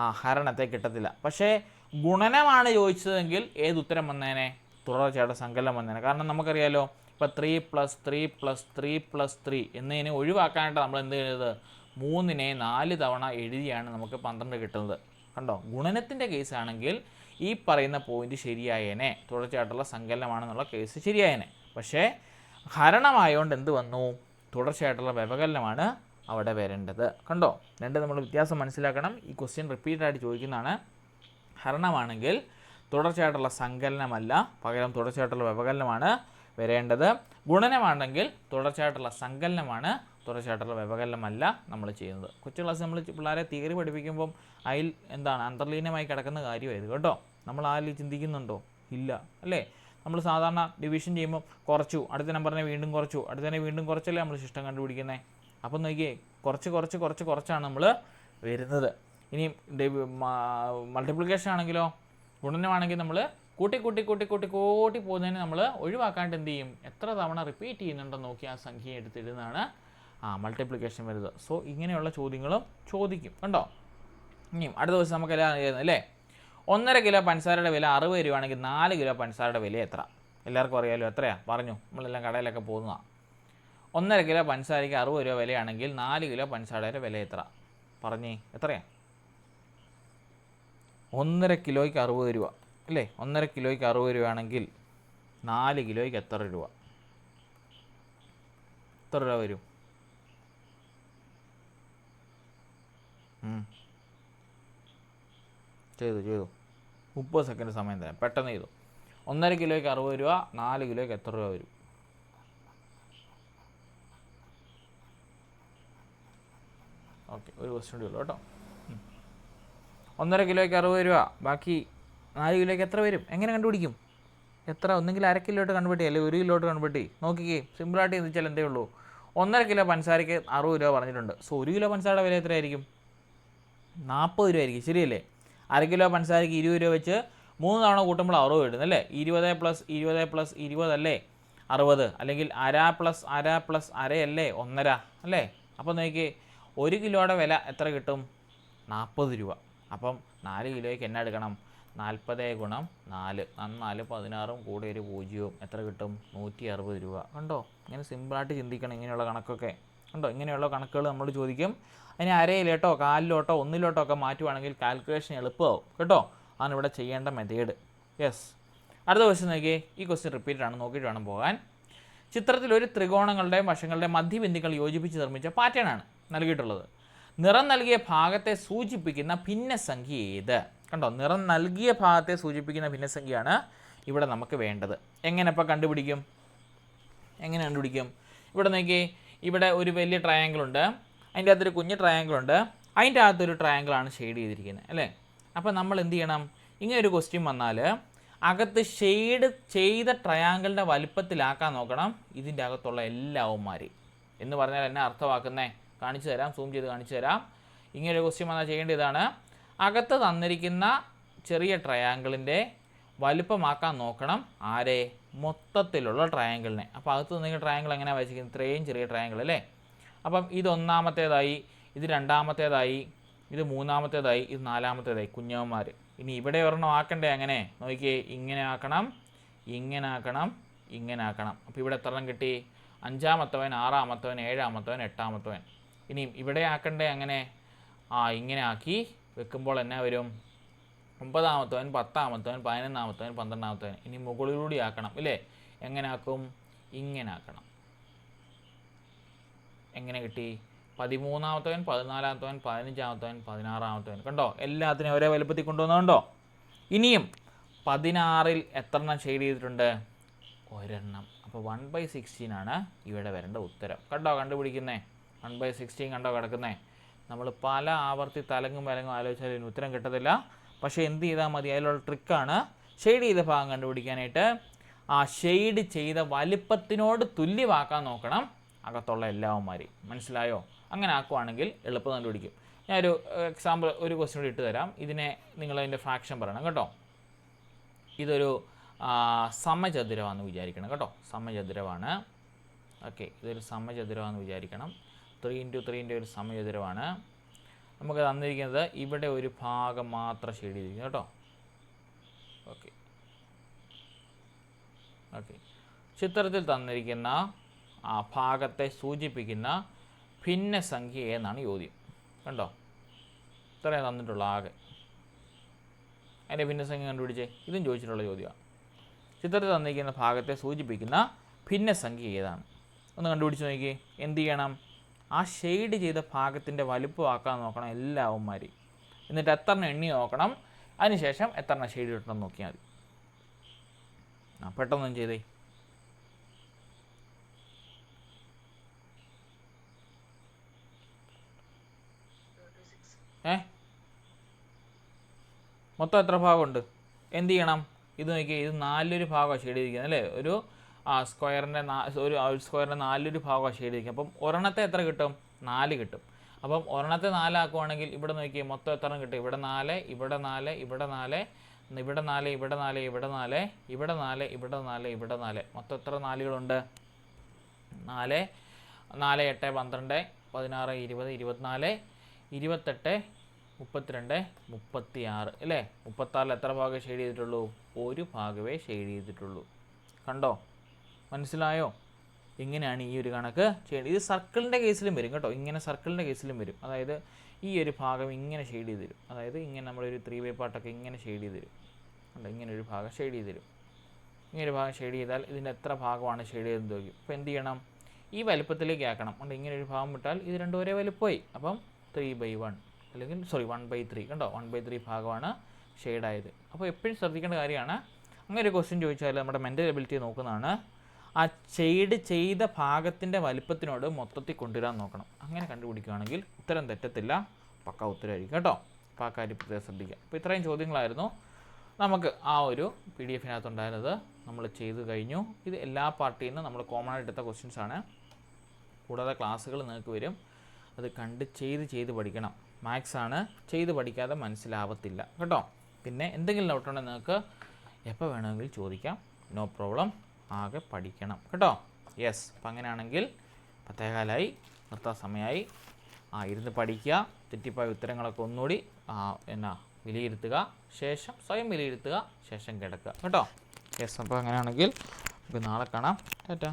ആ ഹരണത്തെ കിട്ടത്തില്ല. പക്ഷേ ഗുണനമാണ് ചോദിച്ചതെങ്കിൽ ഏത് ഉത്തരം വന്നേനെ? തുടർച്ചയുടെ സങ്കലനം വന്നേനെ. കാരണം നമുക്കറിയാലോ ഇപ്പോൾ three plus three plus three plus three എന്നതിനെ ഒഴിവാക്കാനായിട്ട് നമ്മൾ എന്ത് ചെയ്തത്? മൂന്നിനെ നാല് തവണ എഴുതിയാണ് നമുക്ക് പന്ത്രണ്ട് കിട്ടുന്നത്. കണ്ടോ? ഗുണനത്തിന്റെ കേസാണെങ്കിൽ ഈ പറയുന്ന പോയിന്റ് ശരിയായേനെ. തുടർച്ചയായിട്ടുള്ള സങ്കലനമാണെന്നുള്ള കേസ് ശരിയായേനെ. പക്ഷേ ഹരണമായതുകൊണ്ട് എന്ത് വന്നു? തുടർച്ചയായിട്ടുള്ള വ്യവകലനമാണ് അവിടെ വരേണ്ടത്. കണ്ടോ? രണ്ട് നമ്മൾ വ്യത്യാസം മനസ്സിലാക്കണം. ഈ ക്വസ്റ്റ്യൻ റിപ്പീറ്റായിട്ട് ചോദിക്കുന്നതാണ് ഹരണമാണെങ്കിൽ തുടർച്ചയായിട്ടുള്ള സങ്കലനമല്ല. പകരം തുടർച്ചയായിട്ടുള്ള വ്യവകലനമാണ് വരേണ്ടത്. ഗുണനമാണെങ്കിൽ തുടർച്ചയായിട്ടുള്ള സങ്കലനമാണ് തുടർച്ചയായിട്ടുള്ള വ്യവകലനമല്ല നമ്മൾ ചെയ്യുന്നത്. കൊച്ചു ക്ലാസ് നമ്മൾ പിള്ളേരെ തിയറി പഠിപ്പിക്കുമ്പം അതിൽ എന്താണ് അന്തർലീനമായി കിടക്കുന്ന കാര്യമായത് കേട്ടോ. നമ്മൾ ആരിൽ ചിന്തിക്കുന്നുണ്ടോ? ഇല്ല. അല്ലേ? നമ്മൾ സാധാരണ ഡിവിഷൻ ചെയ്യുമ്പോൾ കുറച്ചു അടുത്ത നമ്പറിനെ വീണ്ടും കുറച്ചു അടുത്തതിനെ വീണ്ടും കുറച്ചല്ലേ നമ്മൾ ശിഷ്ടം കണ്ടുപിടിക്കുന്നത് അപ്പം നോക്കിയേ കുറച്ച് കുറച്ച് കുറച്ച് കുറച്ചാണ് നമ്മൾ വരുന്നത്. ഇനി മൾട്ടിപ്ലിക്കേഷൻ ആണെങ്കിലോ ഗുണനമാണെങ്കിൽ നമ്മൾ കൂട്ടി കൂട്ടി കൂട്ടി കൂട്ടി കൂട്ടി പോകുന്നതിന് നമ്മൾ ഒഴിവാക്കാണ്ട് എന്ത് ചെയ്യും? എത്ര തവണ റിപ്പീറ്റ് ചെയ്യുന്നുണ്ടെന്ന് നോക്കി ആ സംഖ്യ എടുത്തിടുന്നതാണ് ആ മൾട്ടിപ്ലിക്കേഷൻ വരുന്നത്. സോ ഇങ്ങനെയുള്ള ചോദ്യങ്ങളും ചോദിക്കും. കണ്ടോ? ഇനിയും അടുത്ത ദിവസം നമുക്കെല്ലാം അറിയാം അല്ലേ? ഒന്നര കിലോ പഞ്ചസാരയുടെ വില അറുപത് രൂപയാണെങ്കിൽ നാല് കിലോ പഞ്ചസാരയുടെ വില എത്ര? എല്ലാവർക്കും അറിയാലോ എത്രയാണ് പറഞ്ഞു. നമ്മളെല്ലാം കടയിലൊക്കെ പോകുന്നതാണ് ഒന്നര കിലോ പഞ്ചസാരയ്ക്ക് അറുപത് രൂപ വിലയാണെങ്കിൽ നാല് കിലോ പഞ്ചസാരയുടെ വില എത്ര? പറഞ്ഞേ എത്രയാ? ഒന്നര കിലോയ്ക്ക് അറുപത് രൂപ അല്ലേ? ഒന്നര കിലോയ്ക്ക് അറുപത് രൂപയാണെങ്കിൽ നാല് കിലോയ്ക്ക് എത്ര രൂപ? എത്ര രൂപ വരും. ചെയ്തു ചെയ്തു. മുപ്പത് സെക്കൻഡ് സമയം തരാം. പെട്ടെന്ന് ചെയ്തു. ഒന്നര കിലോയ്ക്ക് അറുപത് രൂപ നാല് കിലോയ്ക്ക് എത്ര രൂപ വരും? ഓക്കെ ഒരു ക്വസ്റ്റ്യൻ ഉള്ളൂ കേട്ടോ. ഒന്നര കിലോയ്ക്ക് അറുപത് രൂപ ബാക്കി നാല് കിലോയ്ക്ക് എത്ര വരും? എങ്ങനെ കണ്ടുപിടിക്കും? എത്ര? ഒന്നെങ്കിൽ അര കിലോട്ട് കൺവേർട്ട് അല്ലെങ്കിൽ ഒരു കിലോട്ട് ചെയ്യും നോക്കിക്കേ സിമ്പിളായിട്ട് ചിന്തിച്ചാൽ എന്തേ ഉള്ളൂ. ഒന്നര കിലോ പഞ്ചസാരയ്ക്ക് അറുപത് രൂപ പറഞ്ഞിട്ടുണ്ട്. സോ ഒരു കിലോ പഞ്ചസാരയുടെ വില എത്രയായിരിക്കും? നാൽപ്പത് രൂപ ആയിരിക്കും ശരിയല്ലേ? അര കിലോ പഞ്ചസാരയ്ക്ക് ഇരുപത് രൂപ വെച്ച് മൂന്ന് തവണ കൂട്ടുമ്പോൾ അറുപത് കിട്ടും അല്ലേ? ഇരുപത് പ്ലസ് ഇരുപത് പ്ലസ് ഇരുപതല്ലേ അറുപത്. അല്ലെങ്കിൽ അര പ്ലസ് അര പ്ലസ് അരയല്ലേ? ഒന്നര അല്ലേ? അപ്പോൾ നോക്കി ഒരു കിലോയുടെ വില എത്ര കിട്ടും? നാൽപ്പത് രൂപ. അപ്പം നാല് കിലോയ്ക്ക് എന്നാ എടുക്കണം? നാൽപ്പത് ഗുണം നാല്. നാല് പതിനാറും കൂടെ ഒരു പൂജ്യവും. എത്ര കിട്ടും? നൂറ്റി അറുപത് രൂപ. കണ്ടോ? ഇങ്ങനെ സിമ്പിളായിട്ട് ചിന്തിക്കണം ഇങ്ങനെയുള്ള കണക്കൊക്കെ. കണ്ടോ? ഇങ്ങനെയുള്ള കണക്കുകൾ നമ്മൾ ചോദിക്കും. അതിന് അരയിലോട്ടോ കാലിലോട്ടോ ഒന്നിലോട്ടോ ഒക്കെ മാറ്റുവാണെങ്കിൽ കാൽക്കുലേഷൻ എളുപ്പമാവും. കേട്ടോ? ആണ് ഇവിടെ ചെയ്യേണ്ട മെത്തേഡ് യെസ് അടുത്ത ക്വസ്റ്റ്യൻ നോക്കി ഈ ക്വസ്റ്റ്യൻ റിപ്പീറ്റ് ആണ്. നോക്കിയിട്ട് വേണം പോകാൻ. ചിത്രത്തിൽ ഒരു ത്രികോണങ്ങളുടെയും വശങ്ങളുടെയും മധ്യബിന്ദുക്കൾ യോജിപ്പിച്ച് നിർമ്മിച്ച പാറ്റേൺ ആണ് നൽകിയിട്ടുള്ളത്. നിറം നൽകിയ ഭാഗത്തെ സൂചിപ്പിക്കുന്ന ഭിന്നസംഖ്യ ഏത് കണ്ടോ? നിറം നൽകിയ ഭാഗത്തെ സൂചിപ്പിക്കുന്ന ഭിന്നസംഖ്യയാണ് ഇവിടെ നമുക്ക് വേണ്ടത്. എങ്ങനെ ഇപ്പോൾ കണ്ടുപിടിക്കും? എങ്ങനെ കണ്ടുപിടിക്കും? ഇവിടെ നോക്കി ഇവിടെ ഒരു വലിയ ട്രയാങ്കിൾ ഉണ്ട്. അതിന്റെ അകത്തൊരു കുഞ്ഞ് ട്രയാങ്കിൾ ഉണ്ട്. അതിന്റെ അകത്തൊരു ട്രയാങ്കിളാണ് ഷെയ്ഡ് ചെയ്തിരിക്കുന്നത് അല്ലേ? അപ്പോൾ നമ്മൾ എന്ത് ചെയ്യണം? ഇങ്ങനെ ഒരു ക്വസ്റ്റ്യൻ വന്നാൽ അകത്ത് ഷെയ്ഡ് ചെയ്ത ട്രയാങ്കിളിന്റെ വലിപ്പത്തിലാക്കാൻ നോക്കണം ഇതിന്റെ അകത്തുള്ള എല്ലാവന്മാരെയും. എന്ന് പറഞ്ഞാൽ എന്നെ അർത്ഥമാക്കുന്നേ? കാണിച്ചു തരാം സൂം ചെയ്ത് കാണിച്ചു തരാം. ഇങ്ങനെ ഒരു ക്വസ്റ്റ്യൻ വന്നാൽ ചെയ്യേണ്ടതാണ്. അകത്ത് തന്നിരിക്കുന്ന ചെറിയ ട്രയാങ്കിളിന്റെ വലുപ്പമാക്കാൻ നോക്കണം. ആരെ? മൊത്തത്തിലുള്ള ട്രയാങ്കിളിനെ അപ്പോൾ അകത്ത് തന്നിരിക്കുന്ന ട്രയാങ്കിൾ എങ്ങനെ വെച്ചിരിക്കുന്നത് ഇത്രയും ചെറിയ ട്രയാങ്കിൾ അല്ലേ? അപ്പം ഇത് ഒന്നാമത്തേതായി ഇത് രണ്ടാമത്തേതായി ഇത് മൂന്നാമത്തേതായി ഇത് നാലാമത്തേതായി. കുഞ്ഞവന്മാർ ഇനി ഇവിടെ ഒരെണ്ണം ആക്കണ്ടേ അങ്ങനെ? നോക്കിയേ ഇങ്ങനെ ആക്കണം ഇങ്ങനെ ആക്കണം ഇങ്ങനെ ആക്കണം. അപ്പോൾ ഇവിടെ എത്ര കിട്ടി? അഞ്ചാമത്തവൻ ആറാമത്തവൻ ഏഴാമത്തവൻ എട്ടാമത്തവൻ. ഇനിയും ഇവിടെ ആക്കണ്ടേ? അങ്ങനെ ആ ഇങ്ങനെ ആക്കി വെക്കുമ്പോൾ എന്നാ വരും? ഒമ്പതാമത്തവൻ പത്താമത്തവൻ പതിനൊന്നാമത്തവൻ പന്ത്രണ്ടാമത്തവൻ. ഇനി മുകളിലൂടെ ആക്കണം ഇല്ലേ? എങ്ങനെ ആക്കും? ഇങ്ങനെ ആക്കണം. എങ്ങനെ കിട്ടി? പതിമൂന്നാമത്തവൻ പതിനാലാമത്തവൻ പതിനഞ്ചാമത്തവൻ പതിനാറാമത്തവൻ. കണ്ടോ? എല്ലാത്തിനും ഒരേ വലുപ്പത്തിൽ കൊണ്ടുവന്നുണ്ടോ ഇനിയും പതിനാറിൽ എത്ര എണ്ണം ഷെയ്ഡ് ചെയ്തിട്ടുണ്ട്? ഒരെണ്ണം. അപ്പോൾ വൺ ബൈ സിക്സ്റ്റീൻ ആണ് ഇവിടെ വരേണ്ട ഉത്തരം. കണ്ടോ? കണ്ടുപിടിക്കുന്നേ? വൺ ബൈ സിക്സ്റ്റീൻ കണ്ടോ കിടക്കുന്നേ? നമ്മൾ പല ആവർത്തി തലങ്ങും വലങ്ങും ആലോചിച്ചാൽ ഇതിന് ഉത്തരം കിട്ടത്തില്ല. പക്ഷേ എന്ത് ചെയ്താൽ മതി? അതിലുള്ള ട്രിക്കാണ് ഷെയ്ഡ് ചെയ്ത ഭാഗം കണ്ടുപിടിക്കാനായിട്ട് ആ ഷെയ്ഡ് ചെയ്ത വലിപ്പത്തിനോട് തുല്യമാക്കാൻ നോക്കണം. അകത്തുള്ള എല്ലാവന്മാരെയും മനസ്സിലായോ? അങ്ങനെ ആക്കുവാണെങ്കിൽ എളുപ്പം കണ്ടുപിടിക്കും. ഞാനൊരു എക്സാമ്പിൾ ഒരു ക്വസ്റ്റ്യൻ കൂടി ഇട്ട് തരാം. ഇതിനെ നിങ്ങൾ അതിന്റെ ഫ്രാക്ഷൻ പറയണം കേട്ടോ. ഇതൊരു സമചതുരമാണെന്ന് വിചാരിക്കണം കേട്ടോ. സമചതുരമാണ്. ഓക്കെ ഇതൊരു സമചതുരമാണെന്ന് വിചാരിക്കണം. ത്രീ ഇന്റു ത്രീന്റെ ഒരു സമചതുരമാണ് നമുക്ക് തന്നിരിക്കുന്നത് ഇവിടെ ഒരു ഭാഗം മാത്രം ഷെയ്ഡ് ചെയ്തിരിക്കുന്നു കേട്ടോ. ഓക്കെ ഓക്കെ ചിത്രത്തിൽ തന്നിരിക്കുന്ന ആ ഭാഗത്തെ സൂചിപ്പിക്കുന്ന ഭിന്ന സംഖ്യ എന്നാണ് ചോദ്യം. കണ്ടോ? ഇത്രയും തന്നിട്ടുള്ള ആകെ. അതിന്റെ ഭിന്നസംഖ്യ കണ്ടുപിടിച്ചേ? ഇതും ചോദിച്ചിട്ടുള്ള ചോദ്യമാണ്. ചിത്രത്തിൽ തന്നിരിക്കുന്ന ഭാഗത്തെ സൂചിപ്പിക്കുന്ന ഭിന്നസംഖ്യ ഏതാണ്? ഒന്ന് കണ്ടുപിടിച്ച് നോക്കി എന്ത് ചെയ്യണം? ആ ഷെയ്ഡ് ചെയ്ത ഭാഗത്തിന്റെ വലുപ്പമാക്കാൻ നോക്കണം എല്ലാ അവന്മാരെയും. എന്നിട്ട് എത്ര എണ്ണം നോക്കണം അതിനുശേഷം എത്ര എണ്ണം ഷെയ്ഡ് കിട്ടണം നോക്കിയാൽ മതി. ആ പെട്ടെന്നൊന്നും ചെയ്തേ. ഏ? മൊത്തം എത്ര ഭാഗമുണ്ട്? എന്ത് ചെയ്യണം? ഇത് നോക്കിയാൽ ഇത് നാലൊരു ഭാഗമാണ് ഷെയ്ഡ് ചെയ്തിരിക്കുന്നത് അല്ലേ? ഒരു ആ സ്ക്വയറിന്റെ ഒരു സ്ക്വയറിന്റെ നാലൊരു ഭാഗമാണ് ഷെയ്ഡ് ചെയ്തിരിക്കുന്നത് അപ്പം ഒരെണ്ണത്തെ എത്ര കിട്ടും? നാല് കിട്ടും. അപ്പം ഒരെണ്ണത്തെ നാലാക്കുവാണെങ്കിൽ ഇവിടെ നോക്കി മൊത്തം എത്ര കിട്ടും? ഇവിടെ നാല് ഇവിടെ നാല് ഇവിടെ നാല് ഇവിടെ നാല് ഇവിടെ നാല് ഇവിടെ നാല് ഇവിടെ നാല് ഇവിടെ നാല് ഇവിടെ നാല്. മൊത്തം എത്ര നാലുകളുണ്ട്? നാല് നാല് എട്ട് പന്ത്രണ്ട് പതിനാറ് ഇരുപത് ഇരുപത്തിനാല് ഇരുപത്തെട്ട് മുപ്പത്തിരണ്ട് മുപ്പത്തി ആറ് അല്ലേ? മുപ്പത്താറിൽ എത്ര ഭാഗം ഷെയ്ഡ് ചെയ്തിട്ടുള്ളൂ ഒരു ഭാഗമേ ഷെയ്ഡ് ചെയ്തിട്ടുള്ളൂ കണ്ടോ? മനസ്സിലായോ? ഇങ്ങനെയാണ് ഈ ഒരു കണക്ക് ചെയ്യേണ്ടത്? ഇത് സർക്കിളിന്റെ കേസിലും വരും കേട്ടോ. ഇങ്ങനെ സർക്കിളിന്റെ കേസിലും വരും. അതായത് ഈ ഒരു ഭാഗം ഇങ്ങനെ ഷെയ്ഡ് ചെയ്ത് തരും. അതായത് ഇങ്ങനെ നമ്മളൊരു ത്രീ വേ പാർട്ടൊക്കെ ഇങ്ങനെ ഷെയ്ഡ് ചെയ്ത് തരും. അല്ല ഇങ്ങനെ ഒരു ഭാഗം ഷെയ്ഡ് ചെയ്ത് തരും. ഇങ്ങനെ ഒരു ഭാഗം ഷെയ്ഡ് ചെയ്താൽ ഇതിന്റെ എത്ര ഭാഗമാണ് ഷെയ്ഡ് ചെയ്തെന്ന് ചോദിക്കും. അപ്പോൾ എന്ത് ചെയ്യണം? ഈ വലുപ്പത്തിലേക്ക് ആക്കണം. അതുകൊണ്ട് ഇങ്ങനെ ഒരു ഭാഗം വിട്ടാൽ ഇത് രണ്ടും ഒരേ വലുപ്പമായി. അപ്പം ത്രീ ബൈ വൺ അല്ലെങ്കിൽ സോറി വൺ ബൈ ത്രീ കണ്ടോ? വൺ ബൈ ത്രീ ഭാഗമാണ് ഷെയ്ഡായത്. അപ്പോൾ എപ്പോഴും ശ്രദ്ധിക്കേണ്ട കാര്യമാണ്. അങ്ങനെ ഒരു ക്വസ്റ്റ്യൻ ചോദിച്ചാൽ നമ്മുടെ മെന്റൽ എബിലിറ്റി നോക്കുന്നതാണ്. ആ ഷെയ്ഡ് ചെയ്ത ഭാഗത്തിന്റെ വലിപ്പത്തിനോട് മൊത്തത്തിൽ കൊണ്ടുവരാൻ നോക്കണം. അങ്ങനെ കണ്ടുപിടിക്കുകയാണെങ്കിൽ ഉത്തരം തെറ്റത്തില്ല. പക്ക ഉത്തരമായിരിക്കും കേട്ടോ. അപ്പോൾ ആ കാര്യം പ്രത്യേകം ശ്രദ്ധിക്കുക. അപ്പോൾ ഇത്രയും ചോദ്യങ്ങളായിരുന്നു. നമുക്ക് ആ ഒരു പി ഡി എഫിനകത്തുണ്ടായിരുന്നത് നമ്മൾ ചെയ്തു കഴിഞ്ഞു. ഇത് എല്ലാ പാർട്ടിയിൽ നിന്നും നമ്മൾ കോമൺ ആയിട്ട് എടുത്ത ക്വസ്റ്റ്യൻസ് ആണ്. കൂടാതെ ക്ലാസ്സുകൾ നിങ്ങൾക്ക് വരും. അത് കണ്ട് ചെയ്ത് ചെയ്ത് പഠിക്കണം. മാത്സ് ആണ്. ചെയ്ത് പഠിക്കാതെ മനസ്സിലാവത്തില്ല. കേട്ടോ. പിന്നെ എന്തെങ്കിലും ഡൗട്ടുണ്ടെങ്കിൽ നിങ്ങൾക്ക് എപ്പോൾ വേണമെങ്കിൽ ചോദിക്കാം. നോ പ്രോബ്ലം ആകെ പഠിക്കണം. കേട്ടോ? യെസ് അപ്പം അങ്ങനെയാണെങ്കിൽ പത്തേകാലായി സമയമായി. ആ ഇരുന്ന് പഠിക്കുക തെറ്റിപ്പോയ ഉത്തരങ്ങളൊക്കെ ഒന്നുകൂടി എന്നാ വിലയിരുത്തുക ശേഷം സ്വയം വിലയിരുത്തുക ശേഷം കിടക്കുക. കേട്ടോ? യെസ് അപ്പോൾ അങ്ങനെയാണെങ്കിൽ നമുക്ക് നാളെ കാണാം. ടാറ്റാ.